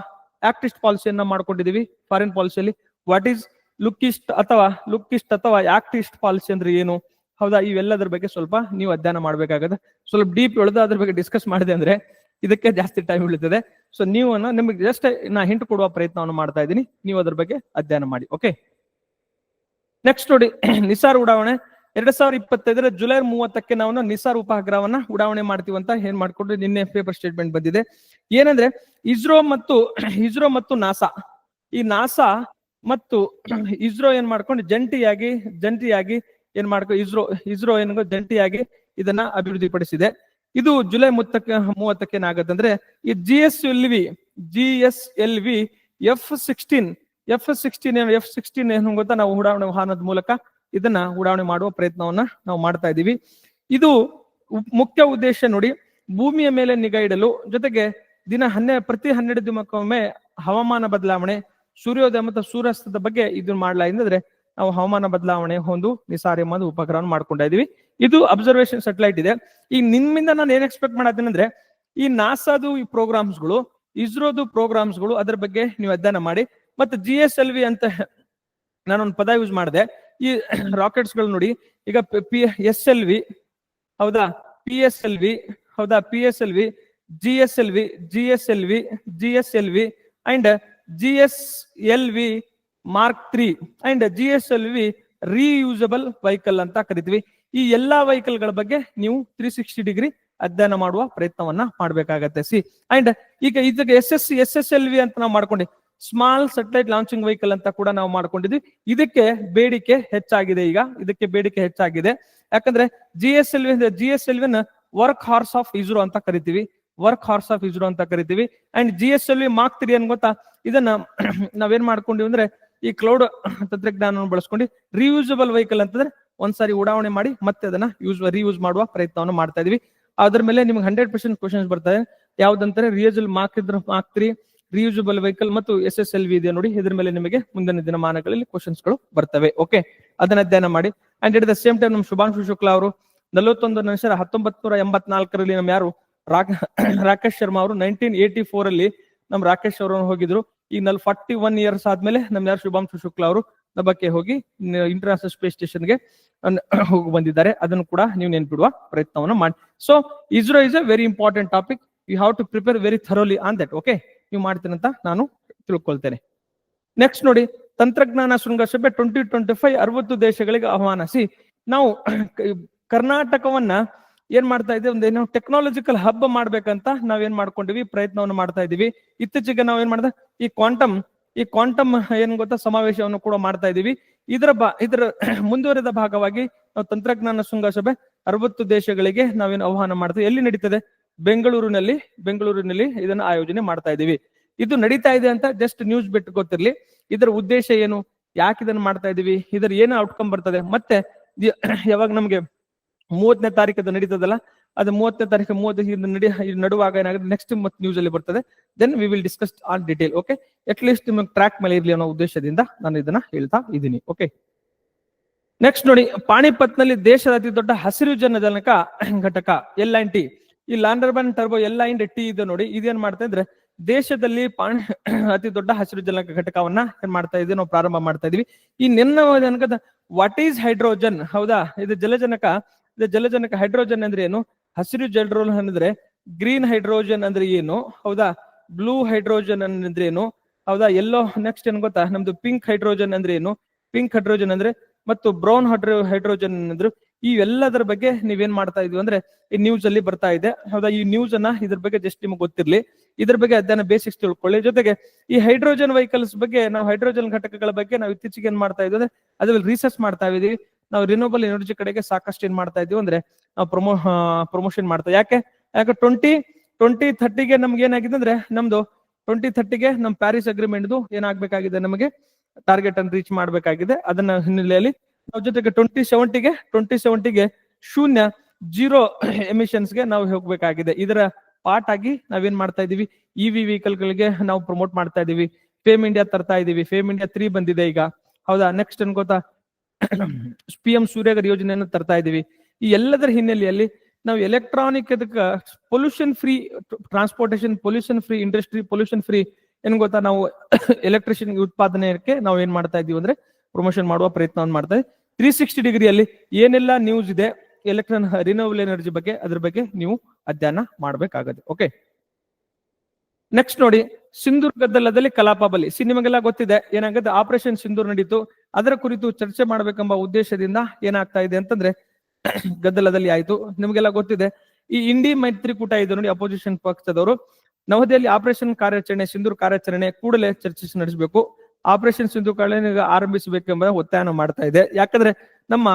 ಆಕ್ಟಿಸ್ಟ್ ಪಾಲಿಸಿಯನ್ನ ಮಾಡ್ಕೊಂಡಿದೀವಿ. ಫಾರಿನ್ ಪಾಲಿಸಿಯಲ್ಲಿ ವಾಟ್ ಈಸ್ ಲುಕ್ ಇಸ್ಟ್ ಅಥವಾ ಲುಕ್ ಇಸ್ಟ್ ಅಥವಾ ಆಕ್ಟಿಸ್ಟ್ ಪಾಲಿಸಿ ಅಂದ್ರೆ ಏನು? ಹೌದಾ? ಇವೆಲ್ಲದರ ಬಗ್ಗೆ ಸ್ವಲ್ಪ ನೀವು ಅಧ್ಯಯನ ಮಾಡ್ಬೇಕಾಗತ್ತೆ. ಸ್ವಲ್ಪ ಡೀಪ್ ಎಳೆದು ಅದ್ರ ಬಗ್ಗೆ ಡಿಸ್ಕಸ್ ಮಾಡಿದೆ ಅಂದ್ರೆ ಇದಕ್ಕೆ ಜಾಸ್ತಿ ಟೈಮ್ ಉಳಿತದೆ. ಸೊ ನೀವು ನಿಮಗೆ ಜಸ್ಟ್ ನಾ ಹಿಂಟ್ ಕೊಡುವ ಪ್ರಯತ್ನವನ್ನು ಮಾಡ್ತಾ ಇದ್ದೀನಿ. ನೀವು ಅದ್ರ ಬಗ್ಗೆ ಅಧ್ಯಯನ ಮಾಡಿ ಓಕೆ ನೆಕ್ಸ್ಟ್ ನೋಡಿ ನಿಸಾರ್ ಉಡಾವಣೆ. ಎರಡ್ ಸಾವಿರದ ಇಪ್ಪತ್ತೈದರ ಜುಲೈ ಮೂವತ್ತಕ್ಕೆ ನಾವು ನಿಸಾರ್ ಉಪಗ್ರಹವನ್ನ ಉಡಾವಣೆ ಮಾಡ್ತೀವಿ ಅಂತ ಏನ್ ಮಾಡ್ಕೊಂಡ್ರೆ? ನಿನ್ನೆ ಪೇಪರ್ ಸ್ಟೇಟ್ಮೆಂಟ್ ಬಂದಿದೆ. ಏನಂದ್ರೆ, ಇಸ್ರೋ ಮತ್ತು ಇಸ್ರೋ ಮತ್ತು ನಾಸಾ. ಈ ನಾಸಾ ಮತ್ತು ಇಸ್ರೋ ಏನ್ ಮಾಡ್ಕೊಂಡು, ಜಂಟಿಯಾಗಿ ಜಂಟಿಯಾಗಿ ಏನ್ ಮಾಡ್ಕೊ, ಇಸ್ರೋ ಇಸ್ರೋ ಏನ್ ಜಂಟಿಯಾಗಿ ಇದನ್ನ ಅಭಿವೃದ್ಧಿಪಡಿಸಿದೆ. ಇದು ಜುಲೈ ಮೂವತ್ತಕ್ಕೆ ಮೂವತ್ತಕ್ಕೆ ಏನಾಗತ್ತಂದ್ರೆ, ಈ G S L V G S L V F sixteen F sixteen F sixteen ಏನು ಗೊತ್ತಾ? ನಾವು ಉಡಾವಣೆ ವಾಹನದ ಮೂಲಕ ಇದನ್ನ ಉಡಾವಣೆ ಮಾಡುವ ಪ್ರಯತ್ನವನ್ನ ನಾವು ಮಾಡ್ತಾ ಇದ್ದೀವಿ. ಇದು ಮುಖ್ಯ ಉದ್ದೇಶ ನೋಡಿ, ಭೂಮಿಯ ಮೇಲೆ ನಿಗಾ ಇಡಲು, ಜೊತೆಗೆ ದಿನ ಹನ್ನೆ, ಪ್ರತಿ ಹನ್ನೆರಡು ದಿನಕ್ಕೊಮ್ಮೆ ಹವಾಮಾನ ಬದಲಾವಣೆ, ಸೂರ್ಯೋದಯ ಮತ್ತು ಸೂರ್ಯಾಸ್ತದ ಬಗ್ಗೆ ಇದನ್ನ ಮಾಡ್ಲಾಗಿದ್ರೆ ನಾವು ಹವಾಮಾನ ಬದಲಾವಣೆ ಒಂದು ನಿಸಾರ್ ಎಂಬ ಉಪಗ್ರಹವನ್ನು ಮಾಡ್ಕೊಂಡ ಇದೀವಿ. ಇದು ಅಬ್ಸರ್ವೇಷನ್ ಸೆಟಲೈಟ್ ಇದೆ. ಈ ನಿಮ್ಮಿಂದ ನಾನು ಏನ್ ಎಕ್ಸ್ಪೆಕ್ಟ್ ಮಾಡತ್ತೀನಿ ಅಂದ್ರೆ, ಈ ನಾಸಾದು ಈ ಪ್ರೋಗ್ರಾಮ್ಸ್ಗಳು ಇಸ್ರೋದು ಪ್ರೋಗ್ರಾಮ್ಸ್ಗಳು ಅದ್ರ ಬಗ್ಗೆ ನೀವು ಅಧ್ಯಯನ ಮಾಡಿ, ಮತ್ತೆ ಜಿ ಎಸ್ ಎಲ್ ವಿ ಅಂತ ನಾನೊಂದು ಪದ ಯೂಸ್ ಮಾಡಿದೆ. ಈ ರಾಕೆಟ್ಸ್ಗಳು ನೋಡಿ, ಈಗ ಪಿ ಎಸ್ ಎಲ್ ವಿ ಹೌದಾ? ಪಿ ಎಸ್ ಎಲ್ ವಿ ಹೌದಾ? P S L V G S L V G S L V G S L V and G S L V mark three and G S L V reusable vehicle ಅಂತ ಕರಿತೀವಿ. ಈ ಎಲ್ಲಾ ವೆಹಿಕಲ್ಗಳ ಬಗ್ಗೆ ನೀವು three sixty degree ಅಧ್ಯಯನ ಮಾಡುವ ಪ್ರಯತ್ನವನ್ನ ಮಾಡಬೇಕಾಗತ್ತೆ. ಸಿ ಅಂಡ್ ಈಗ ಇದಕ್ಕೆ S S S S L V ಅಂತ ನಾವು ಮಾಡ್ಕೊಂಡಿ ಸ್ಮಾಲ್ ಸೆಟಲೈಟ್ ಲಾಂಚಿಂಗ್ ವೆಹಿಕಲ್ ಅಂತ ಕೂಡ ನಾವು ಮಾಡ್ಕೊಂಡಿದ್ವಿ. ಇದಕ್ಕೆ ಬೇಡಿಕೆ ಹೆಚ್ಚಾಗಿದೆ ಈಗ. ಇದಕ್ಕೆ ಬೇಡಿಕೆ ಹೆಚ್ಚಾಗಿದೆ. ಯಾಕಂದ್ರೆ ಜಿ ಎಸ್ ಎಲ್ ವಿ ಅಂದ್ರೆ ಜಿ ಎಸ್ ಎಲ್ ವಿನ ವರ್ಕ್ ಹಾರ್ಸ್ ಆಫ್ ಇಸ್ರೋ ಅಂತ ಕರಿತೀವಿ. ವರ್ಕ್ ಹಾರ್ಸ್ ಆಫ್ ಇಸ್ರೋ ಅಂತ ಕರಿತೀವಿ. And G S L V mark three ಅನ್ ಗೊತ್ತಾ? ಇದನ್ನ ನಾವೇನ್ ಮಾಡ್ಕೊಂಡಿವಿ ಅಂದ್ರೆ ಈ ಕ್ಲೌಡ್ ತಂತ್ರಜ್ಞಾನವನ್ನು ಬಳಸ್ಕೊಂಡು ರಿಯೂಸಬಲ್ ವೆಹಿಕಲ್ ಅಂತಂದ್ರೆ ಒಂದ್ಸಾರಿ ಉಡಾವಣೆ ಮಾಡಿ ಮತ್ತೆ ಅದನ್ನ ಯೂಸ್ ರಿಯೂಸ್ ಮಾಡುವ ಪ್ರಯತ್ನವನ್ನು ಮಾಡ್ತಾ ಇದೀವಿ. ಅದ್ರ ಮೇಲೆ ನಿಮ್ಗೆ ಹಂಡ್ರೆಡ್ ಪರ್ಸೆಂಟ್ ಕ್ವಶನ್ಸ್ ಬರ್ತದೆ ಯಾವ್ದಂತಾರೆ ರಿಯೂಸಲ್ ಮಾರ್ಕ್ ಇದ್ರ ಮಾರ್ಕ್ ತ್ರೀ ರಿಯೂಸಬಲ್ ವೆಹಿಕಲ್ ಮತ್ತು ಎಸ್ ಎಸ್ ಎಲ್ ವಿ ಇದೆ ನೋಡಿ. ಇದ್ರ ಮೇಲೆ ನಿಮಗೆ ಮುಂದಿನ ದಿನಮಾನಗಳಲ್ಲಿ ಕ್ವಶನ್ಸ್ಗಳು ಬರ್ತವೆ. ಓಕೆ ಅದನ್ನ ಅಧ್ಯಯನ ಮಾಡಿ. And at the same time ನಮ್ ಶುಭಾಂಶು ಶುಕ್ಲಾ ಅವರು, ನಲವತ್ತೊಂದು ನಿಮಿಷ ಹತ್ತೊಂಬತ್ ನೂರ ಎಂಬತ್ನಾಲ್ಕರಲ್ಲಿ ನಮ್ ಯಾರು ರಾಕ್, ರಾಕೇಶ್ ಶರ್ಮಾ ಅವರು ನೈನ್ಟೀನ್ ಏಟಿ ಫೋರ್ ಅಲ್ಲಿ ನಮ್ ರಾಕೇಶ್ ಅವರು ಹೋಗಿದ್ರು. ಈಗ ನಲ್ ಫಾರ್ಟಿ ಒನ್ ಇಯರ್ಸ್ ಆದ್ಮೇಲೆ ನಮ್ ಯಾರು ಶುಭಾಂಶು ಶುಕ್ಲಾ ಅವರು ನಬಕ್ಕೆ ಹೋಗಿ ಇಂಟರ್ನ್ಯಾಷನಲ್ ಸ್ಪೇಸ್ ಸ್ಟೇಷನ್ಗೆ ಹೋಗಿ ಬಂದಿದ್ದಾರೆ. ಅದನ್ನು ಕೂಡ ನೀವು ನೆನ್ಪಿಡುವ ಪ್ರಯತ್ನವನ್ನು ಮಾಡಿ. So ISRO is a very important topic you have to prepare very thoroughly on that okay ನೀವು ಮಾಡ್ತೀನಂತ ನಾನು ತಿಳ್ಕೊಳ್ತೇನೆ. ನೆಕ್ಸ್ಟ್ ನೋಡಿ, ತಂತ್ರಜ್ಞಾನ ಶೃಂಗಸಭೆ ಟ್ವೆಂಟಿ ಟ್ವೆಂಟಿ ಫೈವ್ ಅರವತ್ತು ದೇಶಗಳಿಗೆ ಆಹ್ವಾನಿಸಿ. ನಾವು ಕರ್ನಾಟಕವನ್ನ ಏನ್ ಮಾಡ್ತಾ ಇದ್ದೀವಿ? ಒಂದೇನು ಟೆಕ್ನಾಲಜಿಕಲ್ ಹಬ್ ಮಾಡ್ಬೇಕಂತ ನಾವೇನ್ ಮಾಡ್ಕೊಂಡಿವಿ? ಪ್ರಯತ್ನವನ್ನು ಮಾಡ್ತಾ ಇದೀವಿ ಇತ್ತೀಚೆಗೆ ನಾವ್ ಏನ್ ಮಾಡ್ದ? ಈ ಕ್ವಾಂಟಮ್ ಈ ಕ್ವಾಂಟಮ್ ಏನ್ ಗೊತ್ತಾ? ಸಮಾವೇಶವನ್ನು ಕೂಡ ಮಾಡ್ತಾ ಇದೀವಿ ಇದರ ಬಾ, ಇದರ ಮುಂದುವರೆದ ಭಾಗವಾಗಿ ನಾವು ತಂತ್ರಜ್ಞಾನ ಶೃಂಗಸಭೆ ಅರವತ್ತು ದೇಶಗಳಿಗೆ ನಾವೇನು ಆಹ್ವಾನ ಮಾಡ್ತೀವಿ. ಎಲ್ಲಿ ನಡೀತದೆ? ಬೆಂಗಳೂರಿನಲ್ಲಿ ಬೆಂಗಳೂರಿನಲ್ಲಿ ಇದನ್ನ ಆಯೋಜನೆ ಮಾಡ್ತಾ ಇದೀವಿ ಇದು ನಡೀತಾ ಇದೆ ಅಂತ ಜಸ್ಟ್ ನ್ಯೂಸ್ ಬಿಟ್ಟು ಗೊತ್ತಿರ್ಲಿ. ಇದರ ಉದ್ದೇಶ ಏನು? ಯಾಕೆ ಇದನ್ನ ಮಾಡ್ತಾ ಇದೀವಿ ಇದರ ಏನು ಔಟ್ಕಮ್ ಬರ್ತದೆ? ಮತ್ತೆ ಯಾವಾಗ ನಮ್ಗೆ ಮೂವತ್ತನೇ ತಾರೀಕು ನಡೀತದಲ್ಲ, ಅದು ಮೂವತ್ತನೇ ತಾರೀಕು ಮೂವತ್ತು ಇದು ನಡಿ ನಡುವಾಗ ಏನಾಗುತ್ತೆ ನೆಕ್ಸ್ಟ್ ಮತ್ತೆ ನ್ಯೂಸ್ ಅಲ್ಲಿ ಬರ್ತದೆ. Then we will discuss on detail okay at least ನಿಮಗೆ ಟ್ರ್ಯಾಕ್ ಮೇಲೆ ಇರಲಿ ಅನ್ನೋ ಉದ್ದೇಶದಿಂದ ನಾನು ಇದನ್ನ ಹೇಳ್ತಾ ಇದ್ದೀನಿ ಓಕೆ ನೆಕ್ಸ್ಟ್ ನೋಡಿ ಪಾಣಿಪತ್ನಲ್ಲಿ ದೇಶದ ಅತಿ ದೊಡ್ಡ ಹಸಿರು ಜನಜನಕ ಘಟಕ ಎಲ್ ಐನ್ ಟಿ ಈ ಲಾಂಡರ್ಬನ್ ಟರ್ಬೋ ಎಲ್ ಐನ್ ಟಿ ಇದೆ ನೋಡಿ, ಇದೇನ್ ಮಾಡ್ತಾ ಇದ್ರೆ, ದೇಶದಲ್ಲಿ ಪಾಣಿ ಅತಿ ದೊಡ್ಡ ಹಸಿರು ಜನಕ ಘಟಕವನ್ನ ಏನ್ ಮಾಡ್ತಾ ಇದೀವಿ ನಾವು ಪ್ರಾರಂಭ ಮಾಡ್ತಾ ಇದೀವಿ. ಈ ನಿನ್ನ ವಾಟ್ ಈಸ್ ಹೈಡ್ರೋಜನ್ ಹೌದಾ? ಇದು ಜಲಜನಕ ಇದು ಜಲಜನಕ ಹೈಡ್ರೋಜನ್ ಅಂದ್ರೆ ಏನು? ಹಸಿರು ಜಲ್ಡ್ರೋಲ್ ಅಂದ್ರೆ ಗ್ರೀನ್ ಹೈಡ್ರೋಜನ್ ಅಂದ್ರೆ ಏನು? ಹೌದಾ? ಬ್ಲೂ ಹೈಡ್ರೋಜನ್ ಅಂದ್ರೆ ಏನು? ಹೌದಾ? ಎಲ್ಲೋ ನೆಕ್ಸ್ಟ್ ಏನ್ ಗೊತ್ತಾ? ನಮ್ದು ಪಿಂಕ್ ಹೈಡ್ರೋಜನ್ ಅಂದ್ರೆ ಏನು? ಪಿಂಕ್ ಹೈಡ್ರೋಜನ್ ಅಂದ್ರೆ ಮತ್ತು ಬ್ರೌನ್ ಹೈಡ್ರೋ ಹೈಡ್ರೋಜನ್ ಅಂದ್ರು ಇವೆಲ್ಲದರ ಬಗ್ಗೆ ನೀವೇನ್ ಮಾಡ್ತಾ ಇದೀವಿ ಅಂದ್ರೆ ಈ ನ್ಯೂಸ್ ಅಲ್ಲಿ ಬರ್ತಾ ಇದೆ. ಹೌದಾ? ಈ ನ್ಯೂಸ್ ಅನ್ನ ಇದ್ರ ಬಗ್ಗೆ ಜಸ್ಟ್ ನಿಮ್ಗೆ ಗೊತ್ತಿರ್ಲಿ. ಇದ್ರ ಬಗ್ಗೆ ಅಧ್ಯಯನ ಬೇಸಿಕ್ಸ್ ತಿಳ್ಕೊಳ್ಳಿ. ಜೊತೆಗೆ ಈ ಹೈಡ್ರೋಜನ್ ವೆಹಿಕಲ್ಸ್ ಬಗ್ಗೆ ನಾವು ಹೈಡ್ರೋಜನ್ ಘಟಕಗಳ ಬಗ್ಗೆ ನಾವು ಇತ್ತೀಚೆಗೆ ಏನ್ ಮಾಡ್ತಾ ಇದೀವಿ ಅಂದ್ರೆ ಅದ್ರಲ್ಲಿ ರಿಸರ್ಚ್ ಮಾಡ್ತಾ ಇದೀವಿ. ನಾವು ರಿನೋಬಲ್ ಎನರ್ಜಿ ಕಡೆಗೆ ಸಾಕಷ್ಟು ಏನ್ ಮಾಡ್ತಾ ಇದೀವಿ ಅಂದ್ರೆ ನಾವು ಪ್ರಮೋ ಪ್ರಮೋಷನ್ ಮಾಡ್ತಾ ಯಾಕೆ? ಯಾಕೆ ಟ್ವೆಂಟಿ ಟ್ವೆಂಟಿ ಥರ್ಟಿಗೆ ನಮ್ಗೆ ಏನಾಗಿದೆ ಅಂದ್ರೆ, ನಮ್ದು ಟ್ವೆಂಟಿ ಥರ್ಟಿಗೆ ನಮ್ ಪ್ಯಾರಿಸ್ ಅಗ್ರಿಮೆಂಟ್ದು ಏನಾಗ್ಬೇಕಾಗಿದೆ ನಮಗೆ? ಟಾರ್ಗೆಟ್ ಅನ್ನು ರೀಚ್ ಮಾಡ್ಬೇಕಾಗಿದೆ. ಅದನ್ನ ಹಿನ್ನೆಲೆಯಲ್ಲಿ ನಾವು ಜೊತೆಗೆ ಟ್ವೆಂಟಿ ಸೆವೆಂಟಿಗೆ ಟ್ವೆಂಟಿ ಸೆವೆಂಟಿಗೆ ಶೂನ್ಯ ಜೀರೋ ಎಮಿಷನ್ಸ್ಗೆ ನಾವು ಹೋಗ್ಬೇಕಾಗಿದೆ. ಇದರ ಪಾರ್ಟ್ ಆಗಿ ನಾವೇನ್ ಮಾಡ್ತಾ ಇದೀವಿ ಇವಿ ವೆಹಿಕಲ್ ಗಳಿಗೆ ನಾವು ಪ್ರಮೋಟ್ ಮಾಡ್ತಾ ಇದೀವಿ ಫೇಮ್ ಇಂಡಿಯಾ ತರ್ತಾ ಇದೀವಿ ಫೇಮ್ ಇಂಡಿಯಾ ತ್ರೀ ಬಂದಿದೆ ಈಗ. ಹೌದಾ? ನೆಕ್ಸ್ಟ್ ಗೊತ್ತಾ? ಪಿ ಎಂ ಸೂರ್ಯಗರ್ ಯೋಜನೆಯನ್ನು ತರ್ತಾ ಇದ್ದೀವಿ. ಈ ಎಲ್ಲದರ ಹಿನ್ನೆಲೆಯಲ್ಲಿ ನಾವು ಎಲೆಕ್ಟ್ರಾನಿಕ್ ಅದಕ್ಕೆ pollution free transportation pollution free industry pollution free ಏನ್ ಗೊತ್ತಾ ನಾವು ಎಲೆಕ್ಟ್ರಿಷಿಯನ್ ಉತ್ಪಾದನೆಗೆ ನಾವು ಏನ್ ಮಾಡ್ತಾ ಇದೀವಿ ಅಂದ್ರೆ ಪ್ರಮೋಷನ್ ಮಾಡುವ ಪ್ರಯತ್ನವನ್ನು ಮಾಡ್ತಾ ಇದ್ದೀವಿ. ತ್ರೀ ಸಿಕ್ಸ್ಟಿ ಡಿಗ್ರಿಯಲ್ಲಿ ಏನೆಲ್ಲ ನ್ಯೂಸ್ ಇದೆ ಎಲೆಕ್ಟ್ರಾನ್ ರಿನೋವಲ್ ಎನರ್ಜಿ ಬಗ್ಗೆ ಅದ್ರ ಬಗ್ಗೆ ನೀವು ಅಧ್ಯಯನ ಮಾಡ್ಬೇಕಾಗತ್ತೆ. ಓಕೆ ನೆಕ್ಸ್ಟ್ ನೋಡಿ, ಸಿಂಧೂರ್ ಗದ್ದಲದಲ್ಲಿ ಕಲಾಪ ಬಲಿ. ಸಿ ನಿಮಗೆಲ್ಲ ಗೊತ್ತಿದೆ ಏನಾಗುತ್ತೆ ಆಪರೇಷನ್ ಸಿಂಧೂರ್ ನಡೀತು. ಅದರ ಕುರಿತು ಚರ್ಚೆ ಮಾಡ್ಬೇಕೆಂಬ ಉದ್ದೇಶದಿಂದ ಏನಾಗ್ತಾ ಇದೆ ಅಂತಂದ್ರೆ, ಗದ್ದಲದಲ್ಲಿ ಆಯ್ತು. ನಿಮಗೆಲ್ಲ ಗೊತ್ತಿದೆ, ಈ ಇಂಡಿ ಮೈತ್ರಿಕೂಟ ಇದೆ ನೋಡಿ ಅಪೋಸಿಷನ್ ಪಕ್ಷದವರು. ನವದೆಹಲಿ ಆಪರೇಷನ್ ಕಾರ್ಯಾಚರಣೆ, ಸಿಂಧೂರ್ ಕಾರ್ಯಾಚರಣೆ ಕೂಡಲೇ ಚರ್ಚಿಸಿ ನಡೆಸಬೇಕು. ಆಪರೇಷನ್ ಸಿಂಧು ಕಾರ್ಯಾಚರಣೆ ಆರಂಭಿಸಬೇಕೆಂಬ ಒತ್ತಾಯನ ಮಾಡ್ತಾ ಇದೆ. ಯಾಕಂದ್ರೆ, ನಮ್ಮ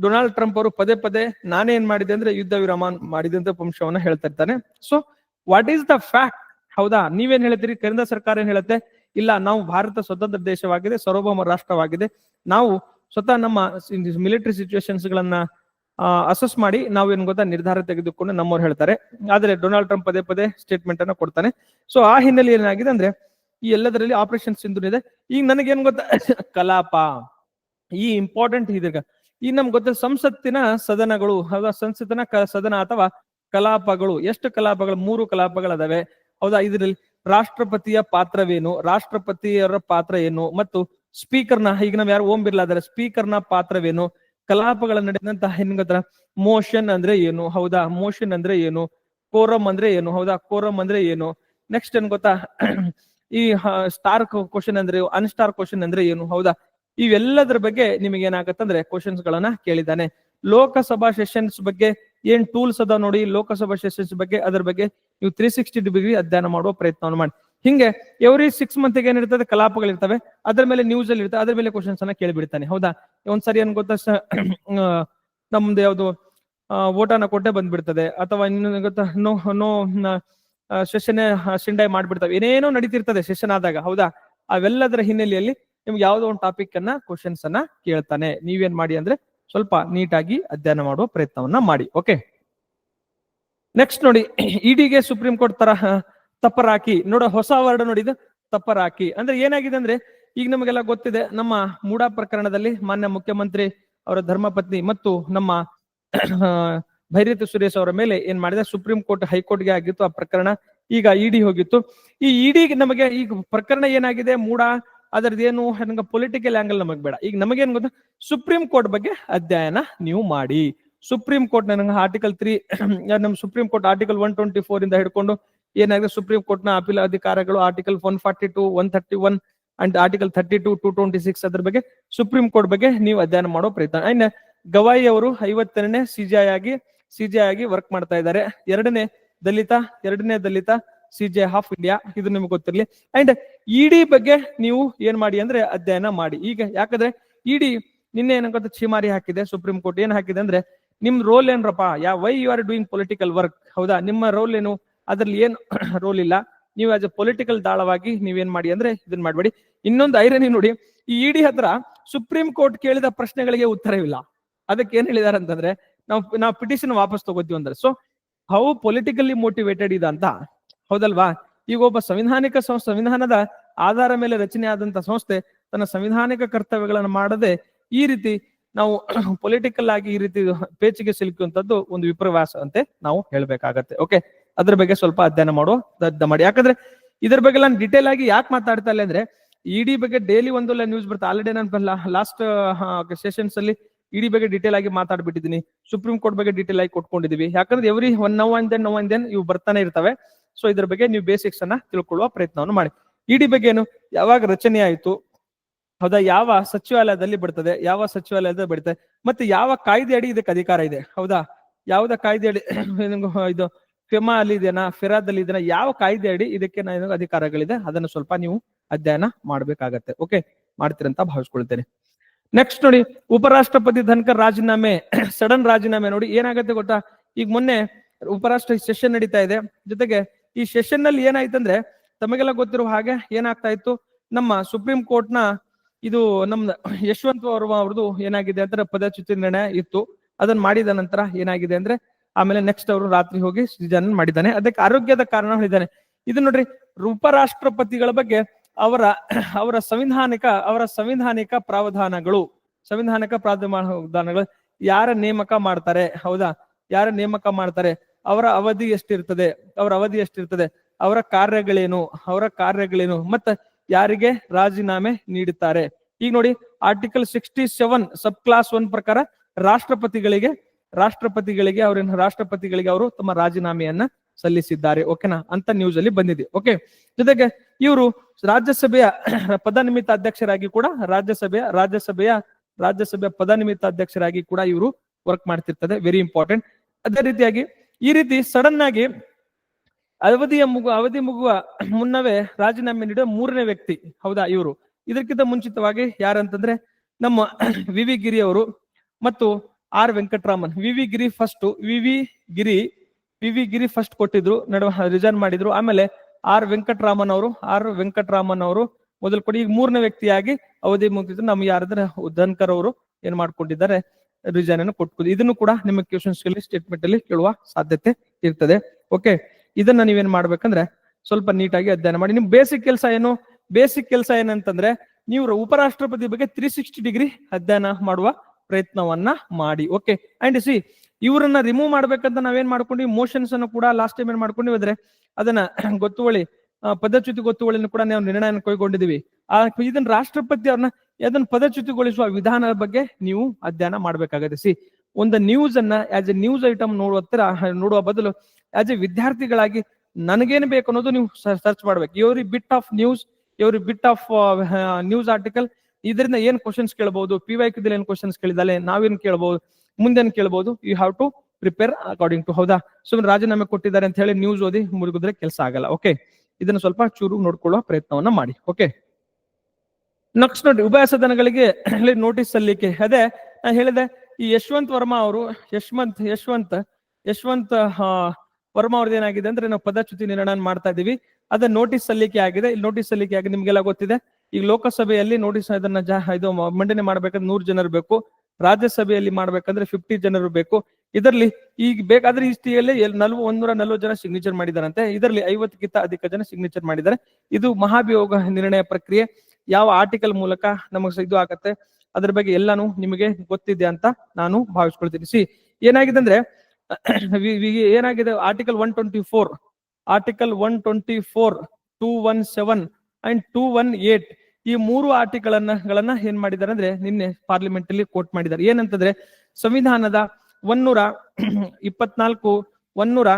ಡೊನಾಲ್ಡ್ ಟ್ರಂಪ್ ಅವರು ಪದೇ ಪದೇ ನಾನೇ ಏನ್ ಮಾಡಿದೆ ಅಂದ್ರೆ ಯುದ್ಧ ವಿರಾಮ ಮಾಡಿದೆ ಅಂತ ಅಂಶವನ್ನ ಹೇಳ್ತಾ ಇರ್ತಾನೆ. So what is the fact ಹೌದಾ? ನೀವೇನ್ ಹೇಳ್ತೀರಿ? ಕೇಂದ್ರ ಸರ್ಕಾರ ಏನ್ ಹೇಳುತ್ತೆ? ಇಲ್ಲ, ನಾವು ಭಾರತ ಸ್ವತಂತ್ರ ದೇಶವಾಗಿದೆ, ಸಾರ್ವಭೌಮ ರಾಷ್ಟ್ರವಾಗಿದೆ. ನಾವು ಸ್ವತಃ ನಮ್ಮ ಮಿಲಿಟರಿ ಸಿಚುವೇಶನ್ಸ್ ಗಳನ್ನ ಅಸೆಸ್ ಮಾಡಿ ನಾವು ಏನ್ ಗೊತ್ತಾ? ನಿರ್ಧಾರ ತೆಗೆದುಕೊಂಡು ನಮ್ಮವ್ರು ಹೇಳ್ತಾರೆ. ಆದ್ರೆ ಡೊನಾಲ್ಡ್ ಟ್ರಂಪ್ ಪದೇ ಪದೇ ಸ್ಟೇಟ್ಮೆಂಟ್ ಅನ್ನ ಕೊಡ್ತಾನೆ. ಸೊ ಆ ಹಿನ್ನೆಲೆ ಏನಾಗಿದೆ ಅಂದ್ರೆ, ಈ ಎಲ್ಲದರಲ್ಲಿ ಆಪರೇಷನ್ ಸಿಂಧು ಇದೆ. ಈಗ ನನಗೇನ್ ಗೊತ್ತಾ? ಕಲಾಪ. ಈ ಇಂಪಾರ್ಟೆಂಟ್ ಇದೀಗ ಈ ನಮ್ಗೆ ಗೊತ್ತ? ಸಂಸತ್ತಿನ ಸದನಗಳು ಅಥವಾ ಸಂಸತ್ತಿನ ಸದನ ಅಥವಾ ಕಲಾಪಗಳು, ಎಷ್ಟು ಕಲಾಪಗಳು? ಮೂರು ಕಲಾಪಗಳದಾವೆ. ಹೌದಾ? ಇದರಲ್ಲಿ ರಾಷ್ಟ್ರಪತಿಯ ಪಾತ್ರವೇನು? ರಾಷ್ಟ್ರಪತಿಯವರ ಪಾತ್ರ ಏನು? ಮತ್ತು ಸ್ಪೀಕರ್ನ, ಈಗ ನಾವ್ ಯಾರು ಓಂ ಬಿರ್ಲಾ ಅದರ ಸ್ಪೀಕರ್ನ ಪಾತ್ರವೇನು? ಕಲಾಪಗಳ ನಡೆದಂತಹ ಏನ್ ಗೊತ್ತಾ ಮೋಷನ್ ಅಂದ್ರೆ ಏನು? ಹೌದಾ? ಮೋಷನ್ ಅಂದ್ರೆ ಏನು? ಕೋರಂ ಅಂದ್ರೆ ಏನು? ಹೌದಾ? ಕೋರಂ ಅಂದ್ರೆ ಏನು? ನೆಕ್ಸ್ಟ್ ಏನ್ ಗೊತ್ತಾ? ಈ ಸ್ಟಾರ್ ಕ್ವಶನ್ ಅಂದ್ರೆ ಅನ್ಸ್ಟಾರ್ ಕ್ವಶನ್ ಅಂದ್ರೆ ಏನು? ಹೌದಾ? ಇವೆಲ್ಲದರ ಬಗ್ಗೆ ನಿಮಗೆ ಏನಾಗತ್ತಂದ್ರೆ ಕ್ವಶನ್ಸ್ ಗಳನ್ನ ಕೇಳಿದ್ದಾನೆ. ಲೋಕಸಭಾ ಸೆಷನ್ಸ್ ಬಗ್ಗೆ ಏನ್ ಟೂಲ್ಸ್ ಅದ ನೋಡಿ, ಲೋಕಸಭಾ ಸೆಷನ್ಸ್ ಬಗ್ಗೆ, ಅದ್ರ ಬಗ್ಗೆ ನೀವು ತ್ರೀ ಸಿಕ್ಸ್ಟಿ ಡಿಗ್ರಿ ಅಧ್ಯಯನ ಮಾಡುವ ಪ್ರಯತ್ನವನ್ನು ಮಾಡಿ. ಹಿಂಗೆ ಎವ್ರಿ ಸಿಕ್ಸ್ ಮಂತ್ ಏನಿರ್ತದೆ ಕಲಾಪಗಳಿರ್ತವೆ ಅದ್ರ ಮೇಲೆ ನ್ಯೂಸ್ ಅಲ್ಲಿ ಇರ್ತದೆ. ಅದ್ರ ಮೇಲೆ ಕ್ವಶನ್ಸ್ ಅನ್ನ ಕೇಳಿಬಿಡ್ತಾನೆ. ಹೌದಾ? ಒಂದ್ಸರಿ ಏನ್ ಗೊತ್ತಾ? ನಮ್ದು ಯಾವ್ದು ಓಟನ ಕೊಟ್ಟೆ ಬಂದ್ಬಿಡ್ತದೆ. ಅಥವಾ ಇನ್ನು ಗೊತ್ತಾ? No no session sine die ಮಾಡ್ಬಿಡ್ತವೆ. ಏನೇನೋ ನಡೀತಿರ್ತದೆ ಸೆಷನ್ ಆದಾಗ. ಹೌದಾ? ಅವೆಲ್ಲದರ ಹಿನ್ನೆಲೆಯಲ್ಲಿ ನಿಮ್ಗೆ ಯಾವ್ದೋ ಒಂದು ಟಾಪಿಕ್ ಅನ್ನ ಕ್ವಶನ್ಸ್ ಅನ್ನ ಕೇಳ್ತಾನೆ. ನೀವೇನ್ ಮಾಡಿ ಅಂದ್ರೆ ಸ್ವಲ್ಪ ನೀಟಾಗಿ ಅಧ್ಯಯನ ಮಾಡುವ ಪ್ರಯತ್ನವನ್ನ ಮಾಡಿ ಓಕೆ ನೆಕ್ಸ್ಟ್ ನೋಡಿ ಇಡಿಗೆ ಸುಪ್ರೀಂ ಕೋರ್ಟ್ ತರ ತಪ್ಪರಾಕಿ, ನೋಡ ಹೊಸ ವರ್ಡ್ ನೋಡಿದ ತಪ್ಪರಾಕಿ. ಅಂದ್ರೆ ಏನಾಗಿದೆ ಅಂದ್ರೆ, ಈಗ ನಮಗೆಲ್ಲ ಗೊತ್ತಿದೆ, ನಮ್ಮ ಮೂಡಾ ಪ್ರಕರಣದಲ್ಲಿ ಮಾನ್ಯ ಮುಖ್ಯಮಂತ್ರಿ ಅವರ ಧರ್ಮಪತ್ನಿ ಮತ್ತು ನಮ್ಮ ಭೈರತಿ ಸುರೇಶ್ ಅವರ ಮೇಲೆ ಏನ್ ಮಾಡಿದೆ ಸುಪ್ರೀಂ ಕೋರ್ಟ್ ಹೈಕೋರ್ಟ್ಗೆ ಆಗಿತ್ತು ಆ ಪ್ರಕರಣ, ಈಗ ಇಡಿ ಹೋಗಿತ್ತು. ಈ ಇಡಿ ನಮಗೆ ಈಗ ಪ್ರಕರಣ ಏನಾಗಿದೆ, ಮೂಡ ಅದರದ್ದೇನು ಹಂಗ ಪೊಲಿಟಿಕಲ್ ಆಂಗಲ್ ನಮಗ್ ಬೇಡ. ಈಗ ನಮಗೇನ್ ಗೊತ್ತಾ? ಸುಪ್ರೀಂ ಕೋರ್ಟ್ ಬಗ್ಗೆ ಅಧ್ಯಯನ ನೀವು ಮಾಡಿ. ಸುಪ್ರೀಂ ಕೋರ್ಟ್ ನನಗೆ ಆರ್ಟಿಕಲ್ ತ್ರೀ ನಮ್ಮ supreme court article one twenty four ಇಂದ ಹಿಡ್ಕೊಂಡು ಏನಾಗಿದೆ? ಸುಪ್ರೀಂ ಕೋರ್ಟ್ನ appeal ಅಧಿಕಾರಗಳು article one forty two one thirty one and article thirty two two twenty six ಅದ್ರ ಬಗ್ಗೆ ಸುಪ್ರೀಂ ಕೋರ್ಟ್ ಬಗ್ಗೆ ನೀವು ಅಧ್ಯಯನ ಮಾಡೋ ಪ್ರಯತ್ನ. ಅಂಡ್ ಗವಾಯಿ ಅವರು ಐವತ್ತೆರಡನೇ ಸಿಜಿಐ ಆಗಿ ಸಿಜಿಐ ಆಗಿ ವರ್ಕ್ ಮಾಡ್ತಾ ಇದ್ದಾರೆ. ಎರಡನೇ ದಲಿತ ಎರಡನೇ ದಲಿತ ಸಿಜೆ ಆಫ್ ಇಂಡಿಯಾ ಇದು ನಿಮ್ಗೆ ಗೊತ್ತಿರಲಿ. ಅಂಡ್ ಇಡಿ ಬಗ್ಗೆ ನೀವು ಏನ್ ಮಾಡಿ ಅಂದ್ರೆ ಅಧ್ಯಯನ ಮಾಡಿ. ಈಗ ಯಾಕಂದ್ರೆ ಇಡಿ ನಿನ್ನೆ ಏನಂತ ಛೀಮಾರಿ ಹಾಕಿದೆ ಸುಪ್ರೀಂ ಕೋರ್ಟ್ ಏನ್ ಹಾಕಿದೆ ಅಂದ್ರೆ ನಿಮ್ ರೋಲ್ ಏನ್ರಪ್ಪ? Yeah why you are doing political work ಹೌದಾ? ನಿಮ್ಮ ರೋಲ್ ಏನು? ಅದ್ರಲ್ಲಿ ಏನ್ ರೋಲ್ ಇಲ್ಲ? ನೀವು ಆಸ್ ಎ ಪೊಲಿಟಿಕಲ್ ದಾಳವಾಗಿ ನೀವೇನ್ ಮಾಡಿ ಅಂದ್ರೆ ಇದನ್ನ ಮಾಡಬೇಡಿ. ಇನ್ನೊಂದು ಐರನಿ ನೋಡಿ, ಈ ಇಡಿ ಹತ್ರ ಸುಪ್ರೀಂ ಕೋರ್ಟ್ ಕೇಳಿದ ಪ್ರಶ್ನೆಗಳಿಗೆ ಉತ್ತರವಿಲ್ಲ. ಅದಕ್ಕೆ ಏನ್ ಹೇಳಿದಾರೆ ಅಂತಂದ್ರೆ, ನಾವು ನಾವು ಪಿಟಿಷನ್ ವಾಪಸ್ ತಗೋತೀವಿ ಅಂದ್ರೆ. ಸೊ ಹೌ ಪೊಲಿಟಿಕಲಿ ಮೋಟಿವೇಟೆಡ್ ಇದೆ ಅಂತ ಹೌದಲ್ವಾ? ಈಗ ಒಬ್ಬ ಸಂವಿಧಾನಿಕ ಸಂಸ್ಥೆ ಸಂವಿಧಾನದ ಆಧಾರ ಮೇಲೆ ರಚನೆ ಆದಂತ ಸಂಸ್ಥೆ ತನ್ನ ಸಂವಿಧಾನಿಕ ಕರ್ತವ್ಯಗಳನ್ನು ಮಾಡದೆ ಈ ರೀತಿ ನಾವು ಪೊಲಿಟಿಕಲ್ ಆಗಿ ಈ ರೀತಿ ಪೇಚಿಗೆ ಸಿಲುಕುವಂತದ್ದು ಒಂದು ವಿಪ್ರವಾಸ ಅಂತ ನಾವು ಹೇಳ್ಬೇಕಾಗತ್ತೆ. ಓಕೆ ಅದ್ರ ಬಗ್ಗೆ ಸ್ವಲ್ಪ ಅಧ್ಯಯನ ಮಾಡುವ ಮಾಡಿ. ಯಾಕಂದ್ರೆ ಇದ್ರ ಬಗ್ಗೆ ನಾನು ಡಿಟೇಲ್ ಆಗಿ ಯಾಕೆ ಮಾತಾಡ್ತಾ ಇಲ್ಲ ಅಂದ್ರೆ ಇಡಿ ಬಗ್ಗೆ ಡೈಲಿ ಒಂದೊಳ್ಳೆ ನ್ಯೂಸ್ ಬರುತ್ತೆ. ಆಲ್ರೆಡಿ ನಾನು ಲಾಸ್ಟ್ ಸೆಷನ್ಸ್ ಅಲ್ಲಿ ಇಡಿ ಬಗ್ಗೆ ಡಿಟೇಲ್ ಆಗಿ ಮಾತಾಡ್ಬಿಟ್ಟಿದ್ದೀನಿ. ಸುಪ್ರೀಂ ಕೋರ್ಟ್ ಬಗ್ಗೆ ಡಿಟೇಲ್ ಆಗಿ ಕೊಟ್ಕೊಂಡಿದೀವಿ. ಯಾಕಂದ್ರೆ every one now and then now and then ಇವು ಬರ್ತಾನೆ ಇರ್ತವೆ. ಸೊ ಇದ್ರ ಬಗ್ಗೆ ನೀವು ಬೇಸಿಕ್ಸ್ ಅನ್ನ ತಿಳ್ಕೊಳ್ಳುವ ಪ್ರಯತ್ನವನ್ನು ಮಾಡಿ. ಇಡಿ ಬಗ್ಗೆ ಏನು? ಯಾವಾಗ ರಚನೆ ಆಯಿತು? ಹೌದಾ? ಯಾವ ಸಚಿವಾಲಯದಲ್ಲಿ ಬಿಡ್ತದೆ ಯಾವ ಸಚಿವಾಲಯದಲ್ಲಿ ಬರ್ತದೆ ಮತ್ತೆ ಯಾವ ಕಾಯ್ದೆ ಅಡಿ ಇದಕ್ಕೆ ಅಧಿಕಾರ ಇದೆ? ಹೌದಾ? ಯಾವ್ದ ಕಾಯ್ದೆ ಅಡಿ ಇದು ಫೆಮಾ ಅಲ್ಲಿ ಇದೆನಾ ಫೆರಾದಲ್ಲಿ ಇದೆನಾ ಯಾವ ಕಾಯ್ದೆ ಅಡಿ ಇದಕ್ಕೆ ಅಧಿಕಾರಗಳಿದೆ? ಅದನ್ನು ಸ್ವಲ್ಪ ನೀವು ಅಧ್ಯಯನ ಮಾಡ್ಬೇಕಾಗತ್ತೆ. ಓಕೆ ಮಾಡ್ತೀರಂತ ಭಾವಿಸ್ಕೊಳ್ತೇನೆ. ನೆಕ್ಸ್ಟ್ ನೋಡಿ, ಉಪರಾಷ್ಟ್ರಪತಿ ಧನ್ಕರ್ ರಾಜೀನಾಮೆ. ಸಡನ್ ರಾಜೀನಾಮೆ ನೋಡಿ ಏನಾಗತ್ತೆ ಗೊತ್ತಾ? ಈಗ ಮೊನ್ನೆ ಉಪರಾಷ್ಟ್ರ ಸೆಷನ್ ನಡೀತಾ ಇದೆ. ಜೊತೆಗೆ ಈ ಸೆಷನ್ನಲ್ಲಿ ಏನಾಯ್ತಂದ್ರೆ ತಮಗೆಲ್ಲ ಗೊತ್ತಿರುವ ಹಾಗೆ ಏನಾಗ್ತಾ ಇತ್ತು? ನಮ್ಮ ಸುಪ್ರೀಂ ಕೋರ್ಟ್ನ ಇದು ನಮ್ದ ಯಶವಂತ ವರ್ಮ ಅವ್ರದ್ದು ಏನಾಗಿದೆ ಅಂದ್ರೆ ಪದಚ್ಯುತಿ ನಿರ್ಣಯ ಇತ್ತು. ಅದನ್ನ ಮಾಡಿದ ನಂತರ ಏನಾಗಿದೆ ಅಂದ್ರೆ ಆಮೇಲೆ ನೆಕ್ಸ್ಟ್ ಅವರು ರಾತ್ರಿ ಹೋಗಿ ಸೃಜನ್ ಮಾಡಿದ್ದಾನೆ. ಅದಕ್ಕೆ ಆರೋಗ್ಯದ ಕಾರಣ ಹೇಳಿದ್ದಾನೆ. ಇದು ನೋಡ್ರಿ ಉಪರಾಷ್ಟ್ರಪತಿಗಳ ಬಗ್ಗೆ ಅವರ ಅವರ ಸಂವಿಧಾನಿಕ ಅವರ ಸಂವಿಧಾನಿಕ ಪ್ರಾವಧಾನಗಳು ಸಂವಿಧಾನಿಕ ಪ್ರಾವಧಾನಗಳು ಯಾರ ನೇಮಕ ಮಾಡ್ತಾರೆ? ಹೌದಾ? ಯಾರ ನೇಮಕ ಮಾಡ್ತಾರೆ? ಅವರ ಅವಧಿ ಎಷ್ಟಿರ್ತದೆ, ಅವರ ಅವಧಿ ಎಷ್ಟಿರ್ತದೆ, ಅವರ ಕಾರ್ಯಗಳೇನು ಅವರ ಕಾರ್ಯಗಳೇನು, ಮತ್ತೆ ಯಾರಿಗೆ ರಾಜೀನಾಮೆ ನೀಡುತ್ತಾರೆ. ಈಗ ನೋಡಿ article sixty seven sub clause one ಪ್ರಕಾರ ರಾಷ್ಟ್ರಪತಿಗಳಿಗೆ ರಾಷ್ಟ್ರಪತಿಗಳಿಗೆ ಅವ್ರ ರಾಷ್ಟ್ರಪತಿಗಳಿಗೆ ಅವರು ತಮ್ಮ ರಾಜೀನಾಮೆಯನ್ನ ಸಲ್ಲಿಸಿದ್ದಾರೆ. ಓಕೆನಾ ಅಂತ ನ್ಯೂಸ್ ಅಲ್ಲಿ ಬಂದಿದೆ. ಓಕೆ ಜೊತೆಗೆ ಇವರು ರಾಜ್ಯಸಭೆಯ ಪದನಿಮಿತ್ತ ಅಧ್ಯಕ್ಷರಾಗಿ ಕೂಡ ರಾಜ್ಯಸಭೆಯ ರಾಜ್ಯಸಭೆಯ ರಾಜ್ಯಸಭೆಯ ಪದನಿಮಿತ್ತ ಅಧ್ಯಕ್ಷರಾಗಿ ಕೂಡ ಇವರು ವರ್ಕ್ ಮಾಡ್ತಿರ್ತದೆ ವೆರಿ ಇಂಪಾರ್ಟೆಂಟ್ ಅದೇ ರೀತಿಯಾಗಿ ಈ ರೀತಿ ಸಡನ್ ಆಗಿ ಅವಧಿಯ ಮುಗು, ಅವಧಿ ಮುಗುವ ಮುನ್ನವೇ ರಾಜೀನಾಮೆ ನೀಡುವ ಮೂರನೇ ವ್ಯಕ್ತಿ. ಹೌದಾ, ಇವರು. ಇದಕ್ಕಿಂತ ಮುಂಚಿತವಾಗಿ ಯಾರಂತಂದ್ರೆ ನಮ್ಮ ವಿ ವಿ ಗಿರಿ ಅವರು ಮತ್ತು R Venkataraman. V V Giri first V V Giri, V V Giri first ಕೊಟ್ಟಿದ್ರು, ನಡುವ ರಿಸೈನ್ ಮಾಡಿದ್ರು. ಆಮೇಲೆ ಆರ್ ವೆಂಕಟರಾಮನ್ ಅವರು, ಆರ್ ವೆಂಕಟರಾಮನ್ ಅವರು ಮೊದಲು ಕೊಡಿ, ಈಗ ಮೂರನೇ ವ್ಯಕ್ತಿಯಾಗಿ ಅವಧಿ ಮುಗಿದ್ರು ನಮ್ಗೆ ಯಾರಾದ್ರೆ ಧನ್ಕರ್ ಅವರು ಏನ್ ಮಾಡ್ಕೊಂಡಿದ್ದಾರೆ ರಿಸೈನ್ ಅನ್ನು ಕೊಟ್ಕೊಂಡು ಇದನ್ನು ಕೂಡ ನಿಮ್ಮ ಕ್ವಶನ್ಸ್ ಸ್ಟೇಟ್ಮೆಂಟ್ ಅಲ್ಲಿ ಕೇಳುವ ಸಾಧ್ಯತೆ ಇರ್ತದೆ. ಓಕೆ ಇದನ್ನ ನೀವೇನ್ ಮಾಡ್ಬೇಕಂದ್ರೆ ಸ್ವಲ್ಪ ನೀಟಾಗಿ ಅಧ್ಯಯನ ಮಾಡಿ. ನಿಮ್ ಬೇಸಿಕ್ ಕೆಲಸ ಏನು? ಬೇಸಿಕ್ ಕೆಲಸ ಏನಂತಂದ್ರೆ ನೀವು ಉಪರಾಷ್ಟ್ರಪತಿ ಬಗ್ಗೆ ತ್ರೀ ಸಿಕ್ಸ್ಟಿ ಡಿಗ್ರಿ ಅಧ್ಯಯನ ಮಾಡುವ ಪ್ರಯತ್ನವನ್ನ ಮಾಡಿ. ಓಕೆ ಅಂಡ್ ಸಿ ಇವರನ್ನ ರಿಮೂವ್ ಮಾಡ್ಬೇಕಂತ ನಾವೇನ್ ಮಾಡ್ಕೊಂಡ್ವಿ? ಮೋಷನ್ಸ್ ಅನ್ನು ಕೂಡ ಲಾಸ್ಟ್ ಟೈಮ್ ಏನ್ ಮಾಡ್ಕೊಂಡಿವಿ ಅಂದ್ರೆ ಅದನ್ನ ಗೊತ್ತುವಳಿ ಪದಚ್ಯುತಿ ಗೊತ್ತುವಳಿನ ಕೂಡ ನಾವು ನಿರ್ಣಯ ಕೈಗೊಂಡಿದೀವಿ ಆ, ಇದನ್ನ ರಾಷ್ಟ್ರಪತಿ ಅವ್ರನ್ನ ಅದನ್ನ ಪದಚ್ಯುತಿಗೊಳಿಸುವ ವಿಧಾನದ ಬಗ್ಗೆ ನೀವು ಅಧ್ಯಯನ ಮಾಡಬೇಕಾಗತ್ತೆ. ಸಿ ಒಂದು ನ್ಯೂಸ್ ಅನ್ನ ಆಸ್ ಎ ನ್ಯೂಸ್ ಐಟಮ್ ನೋಡುವ ತರ ನೋಡುವ ಬದಲು ಆಸ್ ಎ ವಿದ್ಯಾರ್ಥಿಗಳಾಗಿ ನನಗೇನು ಬೇಕು ಅನ್ನೋದು ನೀವು ಸರ್ಚ್ ಮಾಡ್ಬೇಕು. Every bit of news every bit of news article ಇದರಿಂದ ಏನ್ ಕ್ವಶನ್ಸ್ ಕೇಳಬಹುದು ಪಿ ವೈ ಏನ್ ಕ್ವಶನ್ಸ್ ಕೇಳಿದಾಳೆ ನಾವೇನ್ ಕೇಳಬಹುದು ಮುಂದೇನ್ ಕೇಳಬಹುದು you have to prepare according to ಹೌದಾ? ಸುಮ್ಮನೆ ರಾಜೀನಾಮೆ ಕೊಟ್ಟಿದ್ದಾರೆ ಅಂತ ಹೇಳಿ ನ್ಯೂಸ್ ಓದಿ ಮುಳುಗಿದ್ರೆ ಕೆಲಸ ಆಗಲ್ಲ. ಓಕೆ ಇದನ್ನ ಸ್ವಲ್ಪ ಚೂರು ನೋಡ್ಕೊಳ್ಳುವ ಪ್ರಯತ್ನವನ್ನ ಮಾಡಿ. ಓಕೆ ನೆಕ್ಸ್ಟ್ ನೋಡಿ ಉಭಯ ಸದನಗಳಿಗೆ ನೋಟಿಸ್ ಸಲ್ಲಿಕೆ. ಅದೇ ನಾನು ಹೇಳಿದೆ, ಈ ಯಶವಂತ್ ವರ್ಮಾ ಅವರು, ಯಶವಂತ್ ಯಶವಂತ್ ಯಶವಂತ್ ವರ್ಮಾ ಅವ್ರದ್ದು ಏನಾಗಿದೆ ಅಂದ್ರೆ ನಾವು ಪದಚ್ಯುತಿ ನಿರ್ಣಯ ಮಾಡ್ತಾ ಇದೀವಿ ಅದ ನೋಟಿಸ್ ಸಲ್ಲಿಕೆ ಆಗಿದೆ. ಇಲ್ಲಿ ನೋಟಿಸ್ ಸಲ್ಲಿಕೆ ಆಗಿದೆ ನಿಮ್ಗೆಲ್ಲ ಗೊತ್ತಿದೆ. ಈಗ ಲೋಕಸಭೆಯಲ್ಲಿ ನೋಟಿಸ್ ಇದನ್ನ ಇದು ಮಂಡನೆ ಮಾಡ್ಬೇಕಂದ್ರೆ ನೂರು ಜನರು ಬೇಕು. ರಾಜ್ಯಸಭೆಯಲ್ಲಿ ಮಾಡ್ಬೇಕಂದ್ರೆ ಫಿಫ್ಟಿ ಜನರು ಬೇಕು. ಇದರಲ್ಲಿ ಈಗ ಬೇಕಾದ್ರೆ ಇಷ್ಟಿಯಲ್ಲಿ ನಲ್ವ, ಒಂದೂರ ನಲ್ವತ್ತು ಜನ ಸಿಗ್ನೇಚರ್ ಮಾಡಿದಾರಂತೆ. ಇದರಲ್ಲಿ ಐವತ್ತಕ್ಕಿಂತ ಅಧಿಕ ಜನ ಸಿಗ್ನೇಚರ್ ಮಾಡಿದ್ದಾರೆ. ಇದು ಮಹಾಭಿಯೋಗ ನಿರ್ಣಯ ಪ್ರಕ್ರಿಯೆ. ಯಾವ ಆರ್ಟಿಕಲ್ ಮೂಲಕ ನಮಗೆ ಇದು ಆಗತ್ತೆ, ಅದ್ರ ಬಗ್ಗೆ ಎಲ್ಲಾನು ನಿಮಗೆ ಗೊತ್ತಿದೆ ಅಂತ ನಾನು ಭಾವಿಸ್ಕೊಳ್ತೀನಿ. ಸಿ, ಏನಾಗಿದೆ ಅಂದ್ರೆ ಏನಾಗಿದೆ article one twenty four article one twenty four two one seven and two one eight ಈ ಮೂರು ಆರ್ಟಿಕಲ್ ಗಳನ್ನ ಏನ್ ಮಾಡಿದ್ದಾರೆ ಅಂದ್ರೆ, ನಿನ್ನೆ ಪಾರ್ಲಿಮೆಂಟ್ ಅಲ್ಲಿ ಕೋಟ್ ಮಾಡಿದ್ದಾರೆ ಏನಂತಂದ್ರೆ, ಸಂವಿಧಾನದ ಒನ್ನೂರ ಇಪ್ಪತ್ನಾಲ್ಕು ಒನ್ನೂರ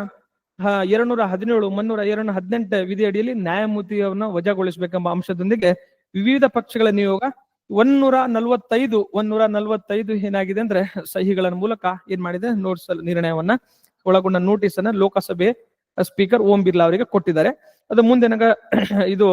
ಎರಡ್ನೂರ ಹದಿನೇಳು, ಮುನ್ನೂರ ಎರಡ್ನೂರ ಹದಿನೆಂಟು ವಿಧಿ ಅಡಿಯಲ್ಲಿ ನ್ಯಾಯಮೂರ್ತಿಯನ್ನ ವಜಾಗೊಳಿಸಬೇಕೆಂಬ ಅಂಶದೊಂದಿಗೆ ವಿವಿಧ ಪಕ್ಷಗಳ ನಿಯೋಗ ಒನ್ನೂರ ನಲವತ್ತೈದು ಒನ್ನೂರ ನಲವತ್ತೈದು ಏನಾಗಿದೆ ಅಂದ್ರೆ ಸಹಿಗಳ ಮೂಲಕ ಏನ್ ಮಾಡಿದೆ? ನೋಟ್ಸ್ ನಿರ್ಣಯವನ್ನ ಒಳಗೊಂಡ ನೋಟಿಸ್ ಅನ್ನ ಲೋಕಸಭೆ ಸ್ಪೀಕರ್ ಓಂ ಬಿರ್ಲಾ ಅವರಿಗೆ ಕೊಟ್ಟಿದ್ದಾರೆ. ಅದು ಮುಂದೆ ಇದು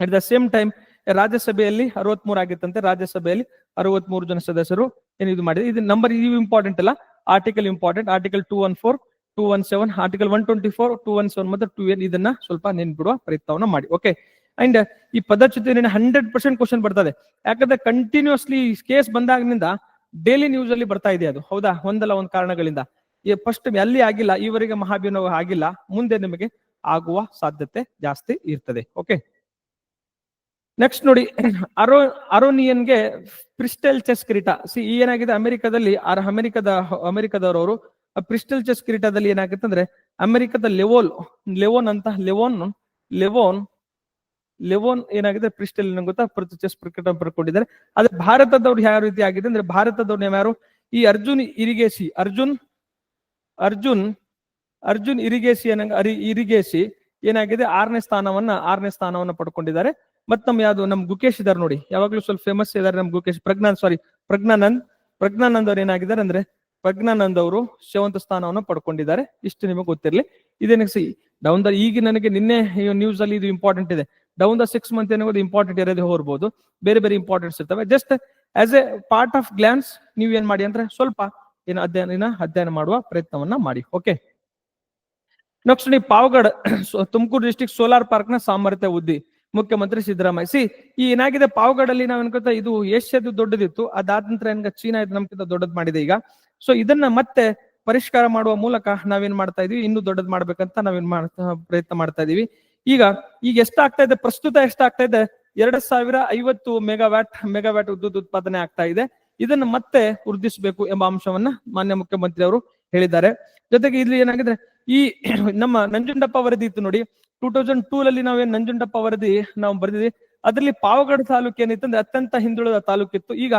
ಅಟ್ ದ ಸೇಮ್ ಟೈಮ್ ರಾಜ್ಯಸಭೆಯಲ್ಲಿ ಅರವತ್ಮೂರು ಆಗಿತ್ತಂತೆ. ರಾಜ್ಯಸಭೆಯಲ್ಲಿ ಅರವತ್ಮೂರು ಜನ ಸದಸ್ಯರು ಏನು ಇದು ಮಾಡಿದೆ? ಇದು ನಂಬರ್ ಇದು ಇಂಪಾರ್ಟೆಂಟ್ ಅಲ್ಲ. Article important article two one four two one seven article one twenty four two one seven ಮತ್ತು ಟೂ ಏನ್ ಇದನ್ನ ಸ್ವಲ್ಪ ನೆನ್ಪಿಡುವ ಪ್ರಯತ್ನವನ್ನ ಮಾಡಿ. ಓಕೆ ಅಂಡ್ ಈ ಪದಚ್ಯುತಿ ಹಂಡ್ರೆಡ್ ಪರ್ಸೆಂಟ್ ಕ್ವಶನ್ ಬರ್ತದೆ. ಯಾಕಂದ್ರೆ ಕಂಟಿನ್ಯೂಸ್ಲಿ ಕೇಸ್ ಬಂದಾಗಿನಿಂದ ಡೈಲಿ ನ್ಯೂಸ್ ಅಲ್ಲಿ ಬರ್ತಾ ಇದೆ ಅದು. ಹೌದಾ? ಒಂದಲ್ಲ ಒಂದ್ ಕಾರಣಗಳಿಂದ. ಫಸ್ಟ್ ಅಲ್ಲಿ ಆಗಿಲ್ಲ, ಈವರೆಗೆ ಮಹಾಭಿನವ ಆಗಿಲ್ಲ, ಮುಂದೆ ನಿಮಗೆ ಆಗುವ ಸಾಧ್ಯತೆ ಜಾಸ್ತಿ ಇರ್ತದೆ. ಓಕೆ ನೆಕ್ಸ್ಟ್ ನೋಡಿ, ಅರೋ, ಅರೋನಿಯನ್ಗೆ ಪ್ರಿಸ್ಟಲ್ ಚೆಸ್ ಕಿರೀಟ ಸಿ ಏನಾಗಿದೆ? ಅಮೆರಿಕದಲ್ಲಿ ಆರ್ ಅಮೆರಿಕದ, ಅಮೆರಿಕದವರವರು ಪ್ರಿಸ್ಟಲ್ ಚೆಸ್ ಕಿರೀಟದಲ್ಲಿ ಏನಾಗುತ್ತೆ ಅಂದ್ರೆ ಅಮೆರಿಕದ ಲೆವೋಲ್ ಲೆವೋನ್ ಅಂತ ಲೆವೋನ್ ಲೆವೋನ್ ಲೆವೋನ್ ಏನಾಗಿದೆ? ಪ್ರಿಸ್ಟಲ್ ಗೊತ್ತಾ? ಚೆಸ್ ಕ್ರಿಕೆಟ್ ಪಡ್ಕೊಂಡಿದ್ದಾರೆ. ಆದ್ರೆ ಭಾರತದವ್ರು ಯಾವ ರೀತಿ ಆಗಿದೆ ಅಂದ್ರೆ ಭಾರತದವ್ರು ಯಾರು? ಈ ಅರ್ಜುನ್ ಇರಿಗೇಸಿ, ಅರ್ಜುನ್ ಅರ್ಜುನ್ ಅರ್ಜುನ್ ಇರಿಗೇಸಿ ಏನ ಅರಿ ಇರಿಗೇಸಿ ಏನಾಗಿದೆ? ಆರನೇ ಸ್ಥಾನವನ್ನ ಆರನೇ ಸ್ಥಾನವನ್ನ ಪಡ್ಕೊಂಡಿದ್ದಾರೆ. ಮತ್ ನಮ್ ಯಾವ್ದು? ನಮ್ ಗುಕೇಶ್ ಇದಾರೆ ನೋಡಿ. ಯಾವಾಗ್ಲೂ ಸ್ವಲ್ಪ ಫೇಮಸ್ ಇದಾರೆ ನಮ್ ಗುಕೇಶ್. ಪ್ರಜ್ಞಾನ್ ಸಾರಿ ಪ್ರಜ್ಞಾನಂದ್. ಪ್ರಜ್ಞಾನಂದ್ ಅವ್ರು ಏನಾಗಿದ್ದಾರೆ ಅಂದ್ರೆ ಪ್ರಜ್ಞಾನಂದ್ ಅವರು ಶವಂತ ಸ್ಥಾನವನ್ನು ಪಡ್ಕೊಂಡಿದ್ದಾರೆ. ಇಷ್ಟು ನಿಮಗೆ ಗೊತ್ತಿರಲಿ. ಇದೇನಕ್ಕೆ ಸಿ ಡೌನ್ ದ ಈಗ ನನಗೆ ನಿನ್ನೆ ನ್ಯೂಸ್ ಅಲ್ಲಿ ಇದು ಇಂಪಾರ್ಟೆಂಟ್ ಇದೆ. ಡೌನ್ ದ ಸಿಕ್ಸ್ ಮಂತ್ ಏನಾಗೋದು ಇಂಪಾರ್ಟೆಂಟ್ ಇರೋದೇ ಹೋಗ್ಬೋದು. ಬೇರೆ ಬೇರೆ ಇಂಪಾರ್ಟೆಂಟ್ಸ್ ಇರ್ತವೆ. Just as a part of glance ನೀವು ಏನ್ ಮಾಡಿ ಅಂದ್ರೆ ಸ್ವಲ್ಪ ಏನು ಅಧ್ಯಯನ ಅಧ್ಯಯನ ಮಾಡುವ ಪ್ರಯತ್ನವನ್ನ ಮಾಡಿ. ಓಕೆ ನೆಕ್ಸ್ಟ್ ನೀವು ಪಾವಗಡ್ ತುಮಕೂರು ಡಿಸ್ಟಿಕ್ ಸೋಲಾರ್ ಪಾರ್ಕ್ನ ಸಾಮರ್ಥ್ಯ ಉದ್ದಿ ಮುಖ್ಯಮಂತ್ರಿ ಸಿದ್ದರಾಮಯ್ಯ. ಸಿ ಈ ಏನಾಗಿದೆ, ಪಾವಗಡಲ್ಲಿ ನಾವ್ ಅನ್ಕೋತಾ ಇದು ಏಷ್ಯಾದ ದೊಡ್ಡದಿತ್ತು. ಅದಾದ ನಂತರ ಏನ್ಗ ಚೀನಾ ಇದು ನಮ್ಗಿಂತ ದೊಡ್ಡದ್ ಮಾಡಿದೆ ಈಗ. ಸೊ ಇದನ್ನ ಮತ್ತೆ ಪರಿಷ್ಕಾರ ಮಾಡುವ ಮೂಲಕ ನಾವೇನ್ ಮಾಡ್ತಾ ಇದೀವಿ? ಇನ್ನೂ ದೊಡ್ಡದ್ ಮಾಡ್ಬೇಕಂತ ನಾವೇನ್ ಪ್ರಯತ್ನ ಮಾಡ್ತಾ ಇದೀವಿ. ಈಗ ಈಗ ಎಷ್ಟಾಗ್ತಾ ಇದೆ? ಪ್ರಸ್ತುತ ಎಷ್ಟಾಗ್ತಾ ಇದೆ? ಎರಡ್ ಸಾವಿರ ಐವತ್ತು ಮೆಗಾವ್ಯಾಟ್ ಮೆಗಾವ್ಯಾಟ್ ವಿದ್ಯುತ್ ಉತ್ಪಾದನೆ ಆಗ್ತಾ ಇದೆ. ಇದನ್ನ ಮತ್ತೆ ವೃದ್ಧಿಸಬೇಕು ಎಂಬ ಅಂಶವನ್ನ ಮಾನ್ಯ ಮುಖ್ಯಮಂತ್ರಿ ಅವರು ಹೇಳಿದ್ದಾರೆ. ಜೊತೆಗೆ ಇಲ್ಲಿ ಏನಾಗಿದೆ ಈ ನಮ್ಮ ನಂಜುಂಡಪ್ಪ ವರದಿ ಇತ್ತು ನೋಡಿ. ಟೂ ತೌಸಂಡ್ ಟೂ ನಾವೇನ್ ನಂಜುಂಡಪ್ಪ ವರದಿ ನಾವು ಬರೆದಿದ್ವಿ? ಅದರಲ್ಲಿ ಪಾವಗಡ ತಾಲೂಕು ಏನಿತ್ತು ಅಂದ್ರೆ ಅತ್ಯಂತ ಹಿಂದುಳಿದ ತಾಲೂಕಿತ್ತು ಈಗ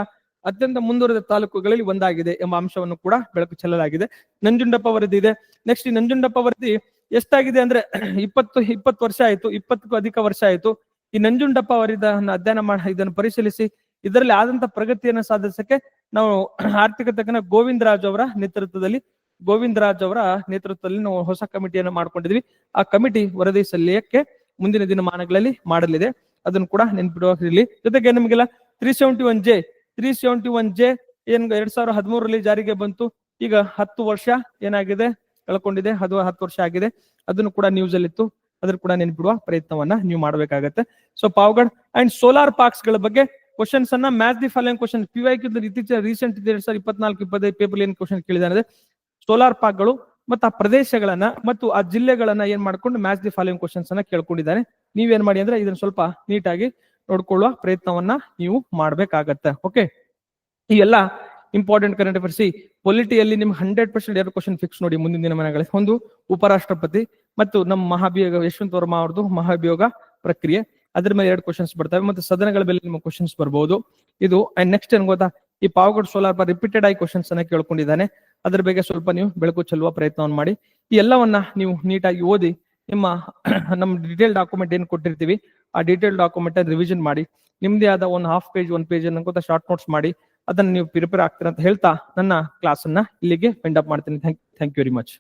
ಅತ್ಯಂತ ಮುಂದುವರೆದ ತಾಲೂಕುಗಳಲ್ಲಿ ಒಂದಾಗಿದೆ ಎಂಬ ಅಂಶವನ್ನು ಕೂಡ ಬೆಳಕು ಚೆಲ್ಲಲಾಗಿದೆ. ನಂಜುಂಡಪ್ಪ ವರದಿ ಇದೆ. ನೆಕ್ಸ್ಟ್ ನಂಜುಂಡಪ್ಪ ವರದಿ ಎಷ್ಟಾಗಿದೆ ಅಂದ್ರೆ ಇಪ್ಪತ್ತು ಇಪ್ಪತ್ತು ವರ್ಷ ಆಯ್ತು, ಇಪ್ಪತ್ತಕ್ಕೂ ಅಧಿಕ ವರ್ಷ ಆಯ್ತು. ಈ ನಂಜುಂಡಪ್ಪ ವರದಿನ ಅಧ್ಯಯನ ಮಾಡಿ, ಇದನ್ನು ಪರಿಶೀಲಿಸಿ. ಇದರಲ್ಲಿ ಆದಂತ ಪ್ರಗತಿಯನ್ನು ಸಾಧಿಸಕ್ಕೆ ನಾವು ಆರ್ಥಿಕ ಗೋವಿಂದ ರಾಜ್ ಅವರ ನೇತೃತ್ವದಲ್ಲಿ ಗೋವಿಂದ ರಾಜ್ ಅವರ ನೇತೃತ್ವದಲ್ಲಿ ನಾವು ಹೊಸ ಕಮಿಟಿಯನ್ನು ಮಾಡ್ಕೊಂಡಿದ್ವಿ. ಆ ಕಮಿಟಿ ವರದಿ ಸಲ್ಲಿಯಕ್ಕೆ ಮುಂದಿನ ದಿನಮಾನಗಳಲ್ಲಿ ಮಾಡಲಿದೆ. ಅದನ್ನು ಕೂಡ ನೆನ್ಪಿಡುವಾಗಿರಲಿ ಜೊತೆಗೆ ನಿಮಗೆಲ್ಲ three seventy one J three seventy one J ಏನ್ ಎರಡ್ ಸಾವಿರದ ಹದಿಮೂರರಲ್ಲಿ ಜಾರಿಗೆ ಬಂತು. ಈಗ ಹತ್ತು ವರ್ಷ ಏನಾಗಿದೆ? ಕಳ್ಕೊಂಡಿದೆ ಅದು ಹತ್ತು ವರ್ಷ ಆಗಿದೆ. ಅದನ್ನು ಕೂಡ ನ್ಯೂಸ್ ಅಲ್ಲಿ ಇತ್ತು ಅದ್ರ ಕೂಡ ನೆನ್ಪಿಡುವ ಪ್ರಯತ್ನವನ್ನ ನೀವು ಮಾಡಬೇಕಾಗತ್ತೆ. ಸೊ ಪಾವಗಡ್ ಅಂಡ್ ಸೋಲಾರ್ ಪಾರ್ಕ್ಸ್ಗಳ ಬಗ್ಗೆ ಕ್ವಶನ್ಸ್ ಅನ್ನ match the following question P Y ಇತ್ತೀಚೆ recent ಎರಡ್ ಸಾವಿರದ ಇಪ್ಪತ್ನಾಲ್ಕು, ಇಪ್ಪತ್ತೈದು ಪೇಪರ್ ಏನ್ ಕ್ವಶನ್ ಕೇಳಿದಾನೆ ಸೋಲಾರ್ ಪಾರ್ಕ್ಗಳು ಮತ್ತು ಆ ಪ್ರದೇಶಗಳನ್ನ ಮತ್ತು ಆ ಜಿಲ್ಲೆಗಳನ್ನ ಏನ್ ಮಾಡ್ಕೊಂಡು ಮ್ಯಾಚ್ ದಿ ಫಾಲೋಯಿಂಗ್ ಕ್ವಶನ್ಸ್ ಅನ್ನ ಕೇಳ್ಕೊಂಡಿದ್ದಾನೆ. ನೀವೇನ್ ಮಾಡಿ ಅಂದ್ರೆ ಇದನ್ನ ಸ್ವಲ್ಪ ನೀಟಾಗಿ ನೋಡ್ಕೊಳ್ಳುವ ಪ್ರಯತ್ನವನ್ನ ನೀವು ಮಾಡ್ಬೇಕಾಗತ್ತೆ. ಓಕೆ ಈ ಎಲ್ಲ ಇಂಪಾರ್ಟೆಂಟ್ ಕರೆಂಟ್ ಅಫೇರ್ಸ್ ಪೊಲಿಟಿಯಲ್ಲಿ ನಿಮ್ಗೆ ಹಂಡ್ರೆಡ್ ಪರ್ಸೆಂಟ್ ಎರಡು ಕ್ವಶನ್ ಫಿಕ್ಸ್ ನೋಡಿ ಮುಂದಿನ ದಿನಮಾನಗಳಲ್ಲಿ. ಒಂದು, ಉಪರಾಷ್ಟ್ರಪತಿ ಮತ್ತು ನಮ್ಮ ಮಹಾಭಿಯೋಗ, ಯಶವಂತ ವರ್ಮ ಅವ್ರದ್ದು ಮಹಾಭಿಯೋಗ ಪ್ರಕ್ರಿಯೆ. ಅದ್ರ ಮೇಲೆ ಎರಡು ಕ್ವಶನ್ಸ್ ಬರ್ತವೆ ಮತ್ತು ಸದನಗಳ ಮೇಲೆ ನಿಮ್ಮ ಕ್ವಶನ್ಸ್ ಬರ್ಬೋದು. ಇದು ಅಂಡ್ ನೆಕ್ಸ್ಟ್ ಏನ್ ಗೊತ್ತಾ? ಈ ಪಾವಗಡ್ ಸೋಲಾರ್ ಪರ್ ರಿಪೀಟೆಡ್ ಆಗಿ ಕ್ವಶನ್ಸ್ ಅನ್ನ ಕೇಳ್ಕೊಂಡಿದ್ದಾನೆ. ಅದ್ರ ಬಗ್ಗೆ ಸ್ವಲ್ಪ ನೀವು ಬೆಳಕು ಚೆಲ್ಲುವ ಪ್ರಯತ್ನವನ್ನು ಮಾಡಿ. ಈ ಎಲ್ಲವನ್ನ ನೀವು ನೀಟಾಗಿ ಓದಿ, ನಿಮ್ಮ ನಮ್ಮ ಡಿಟೇಲ್ ಡಾಕ್ಯುಮೆಂಟ್ ಏನ್ ಕೊಟ್ಟಿರ್ತೀವಿ, ಆ ಡೀಟೇಲ್ ಡಾಕ್ಯುಮೆಂಟ್ ರಿವಿಷನ್ ಮಾಡಿ. ನಿಮ್ದೇ ಆದ ಒಂದು ಹಾಫ್ ಪೇಜ್ ಒನ್ ಪೇಜ್ ಅನ್ಕೋತ ಶಾರ್ಟ್ ನೋಟ್ಸ್ ಮಾಡಿ. ಅದನ್ನ ನೀವು ಪ್ರಿಪೇರ್ ಆಗ್ತೀರ ಅಂತ ಹೇಳ್ತಾ ನನ್ನ ಕ್ಲಾಸ್ ಅನ್ನ ಇಲ್ಲಿಗೆ ಅಪ್ ಮಾಡ್ತೀನಿ. Thank you very much